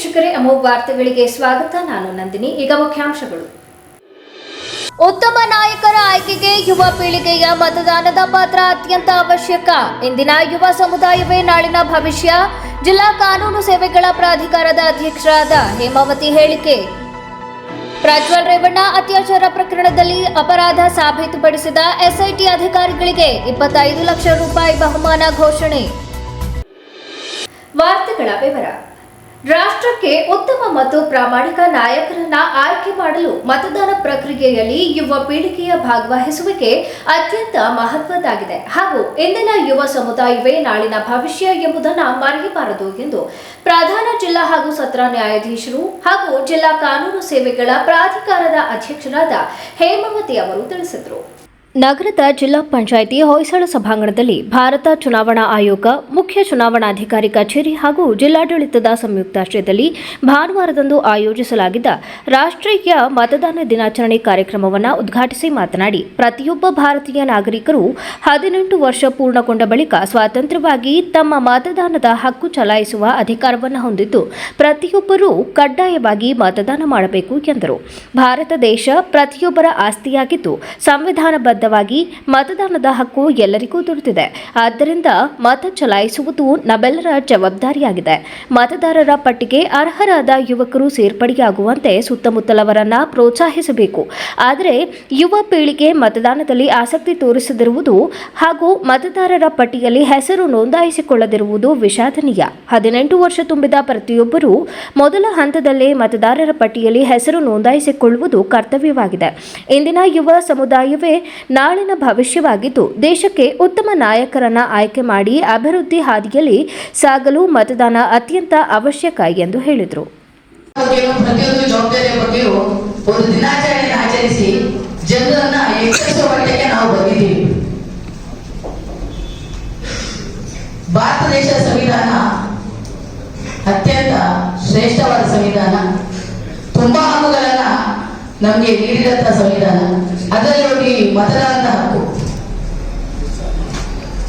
ವೀಕ್ಷಕರೇ, ಅಮೋಘ ವಾರ್ತೆಗಳಿಗೆ ಸ್ವಾಗತ. ನಾನು ನಂದಿನಿ. ಈಗ ಮುಖ್ಯಾಂಶಗಳು. ಉತ್ತಮ ನಾಯಕರ ಆಯ್ಕೆಗೆ ಯುವ ಪೀಳಿಗೆಯ ಮತದಾನದ ಪಾತ್ರ ಅತ್ಯಂತ ಅವಶ್ಯಕ. ಇಂದಿನ ಯುವ ಸಮುದಾಯವೇ ನಾಳಿನ ಭವಿಷ್ಯ. ಜಿಲ್ಲಾ ಕಾನೂನು ಸೇವೆಗಳ ಪ್ರಾಧಿಕಾರದ ಅಧ್ಯಕ್ಷರಾದ ಹೇಮಾವತಿ ಹೇಳಿಕೆ. ಪ್ರಜ್ವಲ್ ರೇವಣ್ಣ ಅತ್ಯಾಚಾರ ಪ್ರಕರಣದಲ್ಲಿ ಅಪರಾಧ ಸಾಬೀತುಪಡಿಸಿದ ಎಸ್ಐಟಿ ಅಧಿಕಾರಿಗಳಿಗೆ ಇಪ್ಪತ್ತೈದು ಲಕ್ಷ ರೂಪಾಯಿ ಬಹುಮಾನ ಘೋಷಣೆ. ವಾರ್ತೆಗಳ ವಿವರ. ರಾಷ್ಟ್ರಕ್ಕೆ ಉತ್ತಮ ಮತ್ತು ಪ್ರಾಮಾಣಿಕ ನಾಯಕರನ್ನ ಆಯ್ಕೆ ಮಾಡಲು ಮತದಾನ ಪ್ರಕ್ರಿಯೆಯಲ್ಲಿ ಯುವ ಪೀಳಿಗೆಯ ಭಾಗವಹಿಸುವಿಕೆ ಅತ್ಯಂತ ಮಹತ್ವದ್ದಾಗಿದೆ. ಹಾಗೂ ಇಂದಿನ ಯುವ ಸಮುದಾಯವೇ ನಾಳಿನ ಭವಿಷ್ಯ ಎಂಬುದನ್ನು ಮರೆಯಬಾರದು ಎಂದು ಪ್ರಧಾನ ಜಿಲ್ಲಾ ಹಾಗೂ ಸತ್ರ ನ್ಯಾಯಾಧೀಶರು ಹಾಗೂ ಜಿಲ್ಲಾ ಕಾನೂನು ಸೇವೆಗಳ ಪ್ರಾಧಿಕಾರದ ಅಧ್ಯಕ್ಷರಾದ ಹೇಮಾವತಿ ಅವರು ತಿಳಿಸಿದರು. ನಗರದ ಜಿಲ್ಲಾ ಪಂಚಾಯಿತಿ ಹೊಯ್ಸಳ ಸಭಾಂಗಣದಲ್ಲಿ ಭಾರತ ಚುನಾವಣಾ ಆಯೋಗ, ಮುಖ್ಯ ಚುನಾವಣಾಧಿಕಾರಿ ಕಚೇರಿ ಹಾಗೂ ಜಿಲ್ಲಾಡಳಿತದ ಸಂಯುಕ್ತಾಶ್ರಯದಲ್ಲಿ ಭಾನುವಾರದಂದು ಆಯೋಜಿಸಲಾಗಿದ್ದ ರಾಷ್ಟ್ರೀಯ ಮತದಾನ ದಿನಾಚರಣೆ ಕಾರ್ಯಕ್ರಮವನ್ನು ಉದ್ಘಾಟಿಸಿ ಮಾತನಾಡಿ, ಪ್ರತಿಯೊಬ್ಬ ಭಾರತೀಯ ನಾಗರಿಕರು ಹದಿನೆಂಟು ವರ್ಷ ಪೂರ್ಣಗೊಂಡ ಬಳಿಕ ಸ್ವಾತಂತ್ರ್ಯವಾಗಿ ತಮ್ಮ ಮತದಾನದ ಹಕ್ಕು ಚಲಾಯಿಸುವ ಅಧಿಕಾರವನ್ನು ಹೊಂದಿದ್ದು, ಪ್ರತಿಯೊಬ್ಬರೂ ಕಡ್ಡಾಯವಾಗಿ ಮತದಾನ ಮಾಡಬೇಕು ಎಂದರು. ಭಾರತ ದೇಶ ಪ್ರತಿಯೊಬ್ಬರ ಆಸ್ತಿಯಾಗಿದ್ದು ಸಂವಿಧಾನಬದ್ಧವಾಗಿ ಮತದಾನದ ಹಕ್ಕು ಎಲ್ಲರಿಗೂ ದೊರೆತಿದೆ. ಆದ್ದರಿಂದ ಮತ ಚಲಾಯಿಸುವುದು ನಮ್ಮೆಲ್ಲರ ಜವಾಬ್ದಾರಿಯಾಗಿದೆ. ಮತದಾರರ ಪಟ್ಟಿಗೆ ಅರ್ಹರಾದ ಯುವಕರು ಸೇರ್ಪಡೆಯಾಗುವಂತೆ ಸುತ್ತಮುತ್ತಲವರನ್ನ ಪ್ರೋತ್ಸಾಹಿಸಬೇಕು. ಆದರೆ ಯುವ ಪೀಳಿಗೆ ಮತದಾನದಲ್ಲಿ ಆಸಕ್ತಿ ತೋರಿಸದಿರುವುದು ಹಾಗೂ ಮತದಾರರ ಪಟ್ಟಿಯಲ್ಲಿ ಹೆಸರು ನೋಂದಾಯಿಸಿಕೊಳ್ಳದಿರುವುದು ವಿಷಾದನೀಯ. ಹದಿನೆಂಟು ವರ್ಷ ತುಂಬಿದ ಪ್ರತಿಯೊಬ್ಬರೂ ಮೊದಲ ಹಂತದಲ್ಲೇ ಮತದಾರರ ಪಟ್ಟಿಯಲ್ಲಿ ಹೆಸರು ನೋಂದಾಯಿಸಿಕೊಳ್ಳುವುದು ಕರ್ತವ್ಯವಾಗಿದೆ. ಇಂದಿನ ಯುವ ಸಮುದಾಯವೇ ನಾಳಿನ ಭವಿಷ್ಯವಾಗಿದ್ದು, ದೇಶಕ್ಕೆ ಉತ್ತಮ ನಾಯಕರನ್ನ ಆಯ್ಕೆ ಮಾಡಿ ಅಭಿವೃದ್ಧಿ ಹಾದಿಯಲ್ಲಿ ಸಾಗಲು ಮತದಾನ ಅತ್ಯಂತ ಅವಶ್ಯಕ ಎಂದು ಹೇಳಿದರು. ಭಾರತ ದೇಶದ ಸಂವಿಧಾನ ಅತ್ಯಂತ ಶ್ರೇಷ್ಠವಾದ ಸಂವಿಧಾನ. ತುಂಬಾ ಹಕ್ಕುಗಳನ್ನ ನಮಗೆ ನೀಡಿದಂತ ಸಂವಿಧಾನ. ಅದರಲ್ಲಿ ನೋಡಿ ಮತದಾನದ ಹಕ್ಕು.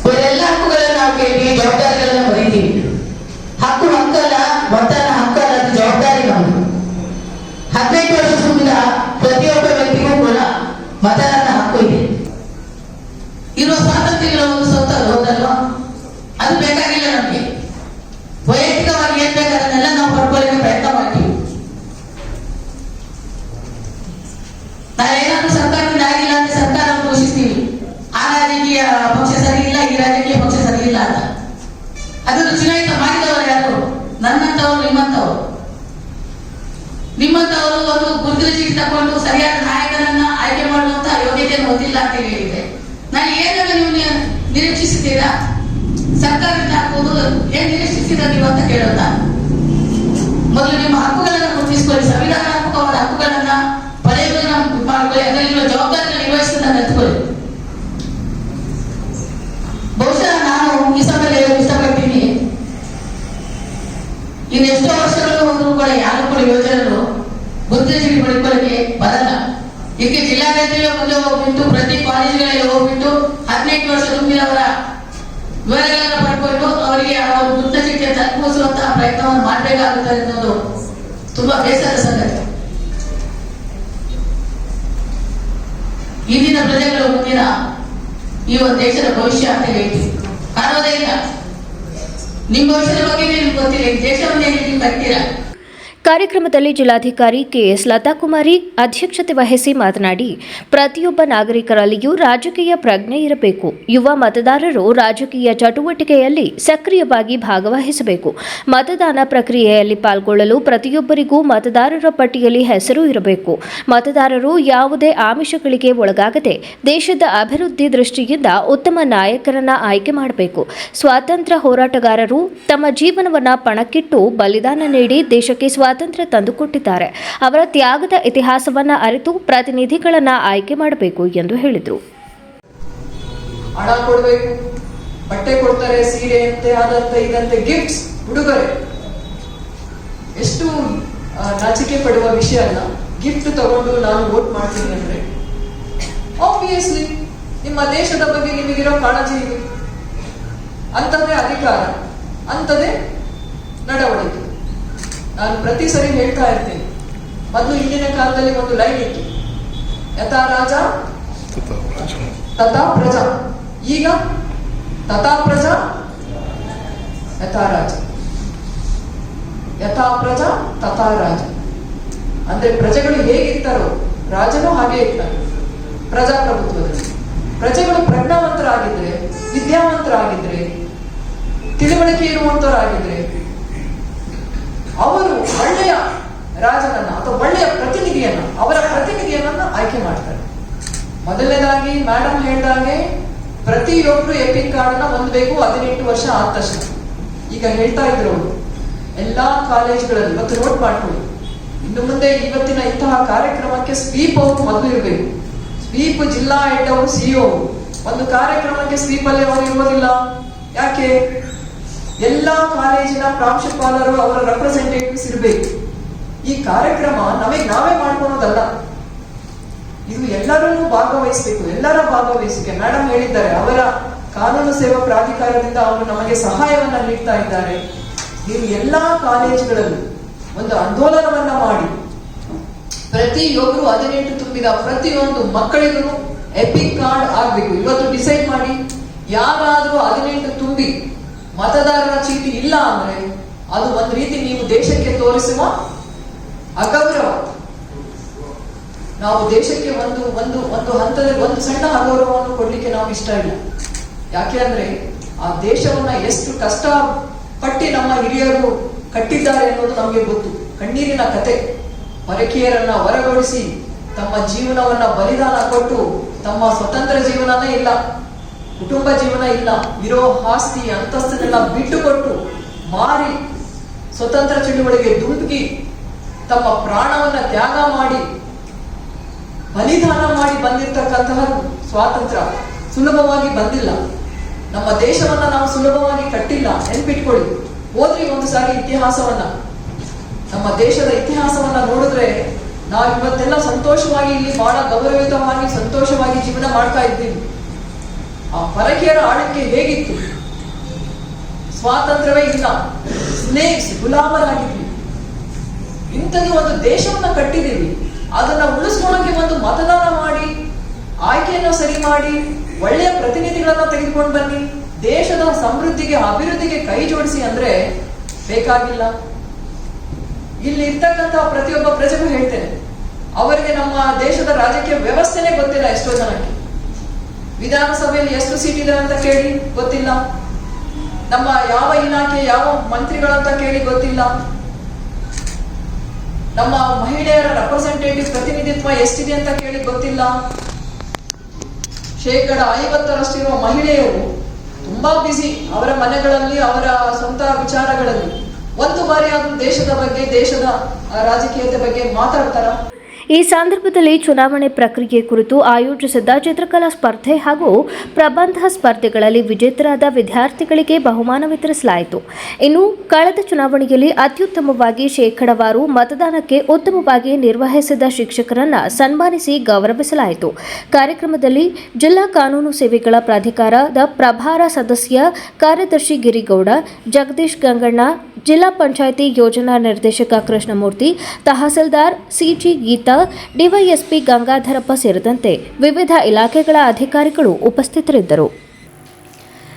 ಇವರೆಲ್ಲ ಹಕ್ಕುಗಳನ್ನ ನಾವು ಕೇಳಿ ಜವಾಬ್ದಾರಿಗಳನ್ನ ಬರೀತೀವಿ ಹಕ್ಕು ಹಕ್ಕಲ್ಲ, ಮತನ ಹಕ್ಕಲ್ಲ ಅದು ಜವಾಬ್ದಾರಿ ನಮ್ಮದು ಹದಿನೈದು ವರ್ಷ ತುಂಬಿದ ಪ್ರತಿಯೊಬ್ಬ ವ್ಯಕ್ತಿಗೂ ಕೂಡ ಮತದಾನ ಹಕ್ಕು ಇದೆ ಇರುವ ಸ್ವಾತಂತ್ರ್ಯಗಳ ಒಂದು ಸ್ವತ್ತ ಹೌದಲ್ವಾ ಅದು ಬೇಕಾಗಿಲ್ಲ ನಮಗೆ ವೈಯಕ್ತಿಕವಾಗಿ ಏನ್ ಬೇಕು ಅದನ್ನೆಲ್ಲ ನಾವು ಪಡ್ಕೊಳ್ಳಿಕ್ಕೆ ಪ್ರಯತ್ನ ಮಾಡ್ತೀವಿ ನಾವೇನಾದ್ರೂ ಸರ್ಕಾರದಿಂದ ಆಗಿಲ್ಲ ಅಂದ್ರೆ ಸರ್ಕಾರವನ್ನು ದೂಷಿಸ್ತೀವಿ ಆ ರಾಜಕೀಯ ಪಕ್ಷ ಸರಿ ಇಲ್ಲ ಈ ರಾಜಕೀಯ ಪಕ್ಷ ಸರಿ ಇಲ್ಲ ಅಂತ. ಅದನ್ನು ಚುನಾಯಿತ ಮಾಡಿದವರು ಯಾರು? ನನ್ನಂತವರು ನಿಮ್ಮಂತವರು ನಿಮ್ಮಂತವರು ಒಂದು ಗುರುತಿನ ಚೀಟಿ ತಗೊಂಡು ಸರಿಯಾದ ನಾಯಕರನ್ನ ಆಯ್ಕೆ ಮಾಡುವಂತ ಯೋಗ್ಯತೆಯನ್ನು ಹೊಂದಿಲ್ಲ ಅಂತ ಹೇಳಿದೆ ನಾನು ಏನಾಗ ನೀವು ನಿರೀಕ್ಷಿಸಿದ್ದೀರಾ? ಸರ್ಕಾರದಿಂದ ಹಾಕುವುದು ಏನ್ ನಿರೀಕ್ಷಿಸಿದ ನೀವು ಅಂತ ಕೇಳೋದ? ಮೊದಲು ನಿಮ್ಮ ಹಕ್ಕುಗಳನ್ನು ಗುರುತಿಸಿಕೊಳ್ಳಿ ಸಂವಿಧಾನಾತ್ಮಕವಾದ ಹಕ್ಕುಗಳನ್ನ ಪಡೆಯುವುದನ್ನ ಮಾಡ್ಕೊಳ್ಳಿ ಅದರಲ್ಲಿರುವ ಜವಾಬ್ದಾರಿಯನ್ನು ನಿರ್ವಹಿಸುವುದನ್ನು ನೆತ್ಕೊಳ್ಳಿ ಬಹುಶಃ ನಾನು ಈ ಸಮಯದಲ್ಲಿ ಹೇಳಲು ಇಷ್ಟಪಡ್ತೀನಿ ಇನ್ನೆಷ್ಟೋ ವರ್ಷಗಳು ಹೋದ್ರು ಕೂಡ ಯಾರು ಕೂಡ ಯೋಜನೆಗಳು ಗುರುತಿನ ಚೀಟಿ ಪಡ್ಕೊಳ್ಳಿಕ್ಕೆ ಬರಲ್ಲ ಇದಕ್ಕೆ ಜಿಲ್ಲಾಡಳಿತಕ್ಕೆ ಮುಂದೆ ಹೋಗ್ಬಿಟ್ಟು ಪ್ರತಿ ಕಾಲೇಜುಗಳಲ್ಲಿ ಹೋಗ್ಬಿಟ್ಟು ಹದಿನೆಂಟು ವರ್ಷ ತುಂಬಿದವರ ವಿವರಗಳನ್ನು ಪಡ್ಕೊಂಡು ಅವರಿಗೆ ಅವರ ಗುರುತಿನ ಚೀಟಿಯ ತಲುಪಿಸುವಂತಹ ಪ್ರಯತ್ನವನ್ನು ಮಾಡಬೇಕಾಗುತ್ತದೆ ಅನ್ನೋದು ತುಂಬಾ ಬೇಸರದ ಸಂಗತಿ ಇಂದಿನ ಪ್ರಜೆಗಳು ಮುಂದಿನ ಈ ಒಂದು ದೇಶದ ಭವಿಷ್ಯ ಅಂತ ಹೇಳ್ತೀವಿ ಕಾಣೋದೇ ಇಲ್ಲ ನಿಮ್ಮ ವರ್ಷದ ಬಗ್ಗೆ ನಿಮ್ಗೆ ಗೊತ್ತಿಲ್ಲ ದೇಶವನ್ನೇ ನೀವು ಕಟ್ತೀರಾ ಕಾರ್ಯಕ್ರಮದಲ್ಲಿ ಜಿಲ್ಲಾಧಿಕಾರಿ ಕೆಎಸ್ ಲತಾಕುಮಾರಿ ಅಧ್ಯಕ್ಷತೆ ವಹಿಸಿ ಮಾತನಾಡಿ, ಪ್ರತಿಯೊಬ್ಬ ನಾಗರಿಕರಲ್ಲಿಯೂ ರಾಜಕೀಯ ಪ್ರಜ್ಞೆ ಇರಬೇಕು. ಯುವ ಮತದಾರರು ರಾಜಕೀಯ ಚಟುವಟಿಕೆಯಲ್ಲಿ ಸಕ್ರಿಯವಾಗಿ ಭಾಗವಹಿಸಬೇಕು. ಮತದಾನ ಪ್ರಕ್ರಿಯೆಯಲ್ಲಿ ಪಾಲ್ಗೊಳ್ಳಲು ಪ್ರತಿಯೊಬ್ಬರಿಗೂ ಮತದಾರರ ಪಟ್ಟಿಯಲ್ಲಿ ಹೆಸರು ಇರಬೇಕು. ಮತದಾರರು ಯಾವುದೇ ಆಮಿಷಗಳಿಗೆ ಒಳಗಾಗದೆ ದೇಶದ ಅಭಿವೃದ್ಧಿ ದೃಷ್ಟಿಯಿಂದ ಉತ್ತಮ ನಾಯಕರನ್ನ ಆಯ್ಕೆ ಮಾಡಬೇಕು. ಸ್ವಾತಂತ್ರ್ಯ ಹೋರಾಟಗಾರರು ತಮ್ಮ ಜೀವನವನ್ನ ಪಣಕ್ಕಿಟ್ಟು ಬಲಿದಾನ ನೀಡಿ ದೇಶಕ್ಕೆ ಸ್ವಾತಂತ್ರ್ಯ ತಂದುಕೊಟ್ಟಿದ್ದಾರೆ. ಅವರ ತ್ಯಾಗದ ಇತಿಹಾಸವನ್ನ ಅರಿತು ಪ್ರತಿನಿಧಿಗಳನ್ನ ಆಯ್ಕೆ ಮಾಡಬೇಕು ಎಂದು ಹೇಳಿದರು. ಹಣ ಬಟ್ಟೆ ಕೊಡ್ತಾರೆ, ಸೀರೆ ಅಂತೆ ಅದಂತೆ ಇದಂತೆ ಗಿಫ್ಟ್ಸ್ ಉಡುಗೊರೆ. ಎಷ್ಟು ನಾಚಿಕೆ ಪಡುವ ವಿಷಯ ಅಲ್ಲ ಗಿಫ್ಟ್ ತಗೊಂಡು ನಾನು ವೋಟ್ ಮಾಡ್ತೀನಿ ಅಂದ್ರೆ ಆಬ್ವಿಯಸ್ಲಿ ನಿಮ್ಮ ದೇಶದ ಬಗ್ಗೆ ನಿಮಗಿರೋ ಕಾಳಜಿ ಅಂತದೇ ಅಧಿಕಾರ ಅಂತದೇ ನಡವಳಿಕೆ. ನಾನು ಪ್ರತಿ ಸರಿ ಹೇಳ್ತಾ ಇರ್ತೀನಿ. ಮೊದಲು ಹಿಂದಿನ ಕಾಲದಲ್ಲಿ ಒಂದು ಲೈನ್ ಇತ್ತು. ಯಥಾ ರಾಜ, ತಥಾ ಪ್ರಜಾ. ಈಗ ತಥಾ ಪ್ರಜಾ, ಯಥಾ ರಾಜ. ಯಥಾ ಪ್ರಜಾ, ತಥಾ ರಾಜ. ಅಂದ್ರೆ ಪ್ರಜೆಗಳು ಹೇಗಿರ್ತಾರೋ ರಾಜನು ಹಾಗೆ ಇರ್ತಾರೆ ಪ್ರಜಾಪ್ರಭುತ್ವದಲ್ಲಿ. ಪ್ರಜೆಗಳು ಪ್ರಜ್ಞಾವಂತರಾಗಿದ್ರೆ, ವಿದ್ಯಾವಂತರಾಗಿದ್ರೆ, ತಿಳುವಳಿಕೆ ಇರುವಂತವರಾಗಿದ್ರೆ ಅವರು ಒಳ್ಳೆಯ ರಾಜನನ್ನ ಅಥವಾ ಒಳ್ಳೆಯ ಪ್ರತಿನಿಧಿಯನ್ನ, ಅವರ ಪ್ರತಿನಿಧಿಯನ್ನ ಆಯ್ಕೆ ಮಾಡ್ತಾರೆ. ಮೊದಲನೇದಾಗಿ ಮೇಡಮ್ ಹೇಳಿದಾಗೆ ಪ್ರತಿಯೊಬ್ರು ಎಪಿಕ್ನ ಹೊಂದಬೇಕು ಹದಿನೆಂಟು ವರ್ಷ ಆದ ಈಗ ಹೇಳ್ತಾ ಇದ್ರು ಅವರು, ಎಲ್ಲಾ ಕಾಲೇಜ್ಗಳಲ್ಲಿ ಇವತ್ತು ನೋಟ್ ಮಾಡ್ಕೊಳ್ಳಿ. ಇನ್ನು ಮುಂದೆ ಇವತ್ತಿನ ಇಂತಹ ಕಾರ್ಯಕ್ರಮಕ್ಕೆ ಸ್ವೀಪ್ ಅವರು ಮೊದಲು ಇರಬೇಕು. ಸ್ವೀಪ್ ಜಿಲ್ಲಾ ಹೆಡ್ ಅವರು ಸಿಇಒ ಒಂದು ಕಾರ್ಯಕ್ರಮಕ್ಕೆ ಸ್ವೀಪ್ ಅಲ್ಲಿ ಅವರು ಇರೋದಿಲ್ಲ ಯಾಕೆ? ಎಲ್ಲಾ ಕಾಲೇಜಿನ ಪ್ರಾಂಶುಪಾಲರು ಅವರ ರೆಪ್ರೆಸೆಂಟೇಟಿವ್ಸ್ ಇರಬೇಕು. ಈ ಕಾರ್ಯಕ್ರಮ ನಮಗೆ ನಾವೇ ಮಾಡ್ಕೊಳೋದಲ್ಲ. ಇದು ಎಲ್ಲರನ್ನೂ ಭಾಗವಹಿಸಬೇಕು, ಎಲ್ಲರ ಭಾಗವಹಿಸಿಕೆ. ಮೇಡಮ್ ಹೇಳಿದ್ದಾರೆ, ಅವರ ಕಾನೂನು ಸೇವಾ ಪ್ರಾಧಿಕಾರದಿಂದ ಅವರು ನಮಗೆ ಸಹಾಯವನ್ನ ನೀಡ್ತಾ ಇದ್ದಾರೆ. ನೀವು ಎಲ್ಲಾ ಕಾಲೇಜುಗಳಲ್ಲಿ ಒಂದು ಆಂದೋಲನವನ್ನ ಮಾಡಿ. ಪ್ರತಿಯೊಬ್ಬರು ಹದಿನೆಂಟು ತುಂಬಿದ ಪ್ರತಿಯೊಂದು ಮಕ್ಕಳಿಗೂ ಎಪಿಕ್ ಕಾರ್ಡ್ ಆಗ್ಬೇಕು. ಇವತ್ತು ಡಿಸೈಡ್ ಮಾಡಿ, ಯಾರಾದರೂ ಹದಿನೆಂಟು ತುಂಬಿ ಮತದಾರರ ಚೀಟಿ ಇಲ್ಲ ಅಂದ್ರೆ ಅದು ಒಂದು ರೀತಿ ನೀವು ದೇಶಕ್ಕೆ ತೋರಿಸುವ ಅಗೌರವ. ನಾವು ದೇಶಕ್ಕೆ ಒಂದು ಒಂದು ಒಂದು ಹಂತದಲ್ಲಿ ಒಂದು ಸಣ್ಣ ಅಗೌರವವನ್ನು ಕೊಡ್ಲಿಕ್ಕೆ ನಾವು ಇಷ್ಟ ಇಲ್ಲ. ಯಾಕೆ ಅಂದ್ರೆ ಆ ದೇಶವನ್ನ ಎಷ್ಟು ಕಷ್ಟ ಪಟ್ಟಿ ನಮ್ಮ ಹಿರಿಯರು ಕಟ್ಟಿದ್ದಾರೆ ಎನ್ನುವುದು ನಮಗೆ ಗೊತ್ತು. ಕಣ್ಣೀರಿನ ಕತೆ. ಪರಕೀಯರನ್ನ ಹೊರಗೊಳಿಸಿ, ತಮ್ಮ ಜೀವನವನ್ನ ಬಲಿದಾನ ಕೊಟ್ಟು, ತಮ್ಮ ಸ್ವತಂತ್ರ ಜೀವನನೇ ಇಲ್ಲ. ಕುಟುಂಬ ಜೀವನ ಇಲ್ಲ, ಇರೋ ಆಸ್ತಿ ಅಂತಸ್ತನ್ನೆಲ್ಲ ಬಿಟ್ಟುಕೊಟ್ಟು ಮಾರಿ ಸ್ವತಂತ್ರ ಚಳುವಳಿಗೆ ದುಡುಕಿ ತಮ್ಮ ಪ್ರಾಣವನ್ನ ತ್ಯಾಗ ಮಾಡಿ, ಬಲಿದಾನ ಮಾಡಿ ಬಂದಿರತಕ್ಕಂತಹ ಸ್ವಾತಂತ್ರ್ಯ ಸುಲಭವಾಗಿ ಬಂದಿಲ್ಲ. ನಮ್ಮ ದೇಶವನ್ನ ನಾವು ಸುಲಭವಾಗಿ ಕಟ್ಟಿಲ್ಲ, ನೆನ್ಪಿಟ್ಕೊಳ್ಳಿ. ಓದ್ರಿ ಒಂದು ಸಾರಿ ಇತಿಹಾಸವನ್ನ. ನಮ್ಮ ದೇಶದ ಇತಿಹಾಸವನ್ನ ನೋಡಿದ್ರೆ ನಾವು ಇವತ್ತೆಲ್ಲ ಸಂತೋಷವಾಗಿ ಇಲ್ಲಿ ಬಹಳ ಗೌರವಿತವಾಗಿ ಸಂತೋಷವಾಗಿ ಜೀವನ ಮಾಡ್ತಾ ಇದ್ದೀವಿ. ಆ ಪರಕೀಯರ ಆಳ್ವಿಕೆ ಹೇಗಿತ್ತು? ಸ್ವಾತಂತ್ರ್ಯವೇ ಇಲ್ಲ. ಸ್ನೇಕ್ಸ್ ಗುಲಾಮರಾಗಿದ್ವಿ. ಇಂಥದ್ದು ಒಂದು ದೇಶವನ್ನ ಕಟ್ಟಿದ್ದೀವಿ. ಅದನ್ನ ಉಳಿಸ್ಕೊಳ್ಳೋಕೆ ಒಂದು ಮತದಾನ ಮಾಡಿ, ಆಯ್ಕೆಯನ್ನು ಸರಿ ಮಾಡಿ, ಒಳ್ಳೆಯ ಪ್ರತಿನಿಧಿಗಳನ್ನ ತೆಗೆದುಕೊಂಡು ಬನ್ನಿ, ದೇಶದ ಸಮೃದ್ಧಿಗೆ, ಅಭಿವೃದ್ಧಿಗೆ ಕೈ ಜೋಡಿಸಿ ಅಂದ್ರೆ ಬೇಕಾಗಿಲ್ಲ. ಇಲ್ಲಿ ಇರ್ತಕ್ಕಂತಹ ಪ್ರತಿಯೊಬ್ಬ ಪ್ರಜೆಗೂ ಹೇಳ್ತೇನೆ, ಅವರಿಗೆ ನಮ್ಮ ದೇಶದ ರಾಜಕೀಯ ವ್ಯವಸ್ಥೆನೇ ಗೊತ್ತಿಲ್ಲ ಎಷ್ಟೋ ಜನಕ್ಕೆ. ವಿಧಾನಸಭೆಯಲ್ಲಿ ಎಷ್ಟು ಸೀಟ್ ಇದೆ ಅಂತ ಕೇಳಿ ಗೊತ್ತಿಲ್ಲ. ನಮ್ಮ ಯಾವ ಇಲಾಖೆ, ಯಾವ ಮಂತ್ರಿಗಳಂತ ಕೇಳಿ ಗೊತ್ತಿಲ್ಲ. ನಮ್ಮ ಮಹಿಳೆಯರ ರೆಪ್ರೆಸೆಂಟೇಟಿವ್ ಪ್ರತಿನಿಧಿತ್ವ ಎಷ್ಟಿದೆ ಅಂತ ಕೇಳಿ ಗೊತ್ತಿಲ್ಲ. ಶೇಕಡ ಐವತ್ತರಷ್ಟಿರುವ ಮಹಿಳೆಯರು ತುಂಬಾ ಬ್ಯುಸಿ ಅವರ ಮನೆಗಳಲ್ಲಿ, ಅವರ ಸ್ವಂತ ವಿಚಾರಗಳಲ್ಲಿ. ಒಂದು ಬಾರಿ ಆದ್ರೂ ದೇಶದ ಬಗ್ಗೆ, ದೇಶದ ರಾಜಕೀಯತೆ ಬಗ್ಗೆ ಮಾತಾಡ್ತಾರ? ಈ ಸಂದರ್ಭದಲ್ಲಿ ಚುನಾವಣೆ ಪ್ರಕ್ರಿಯೆ ಕುರಿತು ಆಯೋಜಿಸಿದ್ದ ಚಿತ್ರಕಲಾ ಸ್ಪರ್ಧೆ ಹಾಗೂ ಪ್ರಬಂಧ ಸ್ಪರ್ಧೆಗಳಲ್ಲಿ ವಿಜೇತರಾದ ವಿದ್ಯಾರ್ಥಿಗಳಿಗೆ ಬಹುಮಾನ ವಿತರಿಸಲಾಯಿತು. ಇನ್ನು ಕಳೆದ ಚುನಾವಣೆಯಲ್ಲಿ ಅತ್ಯುತ್ತಮವಾಗಿ ಶೇಕಡವಾರು ಮತದಾನಕ್ಕೆ ಉತ್ತಮವಾಗಿ ನಿರ್ವಹಿಸಿದ ಶಿಕ್ಷಕರನ್ನ ಸನ್ಮಾನಿಸಿ ಗೌರವಿಸಲಾಯಿತು. ಕಾರ್ಯಕ್ರಮದಲ್ಲಿ ಜಿಲ್ಲಾ ಕಾನೂನು ಸೇವೆಗಳ ಪ್ರಾಧಿಕಾರದ ಪ್ರಭಾರ ಸದಸ್ಯ ಕಾರ್ಯದರ್ಶಿ ಗಿರಿಗೌಡ, ಜಗದೀಶ್ ಗಂಗಣ್ಣ, ಜಿಲ್ಲಾ ಪಂಚಾಯಿತಿ ಯೋಜನಾ ನಿರ್ದೇಶಕ ಕೃಷ್ಣಮೂರ್ತಿ, ತಹಸೀಲ್ದಾರ್ ಸಿಜಿ ಗೀತಾ ಡಿವೈಎಸ್ಪಿ ಗಂಗಾಧರಪ್ಪ ಸೇರಿದಂತೆ ವಿವಿಧ ಇಲಾಖೆಗಳ ಅಧಿಕಾರಿಗಳು ಉಪಸ್ಥಿತರಿದ್ದರು.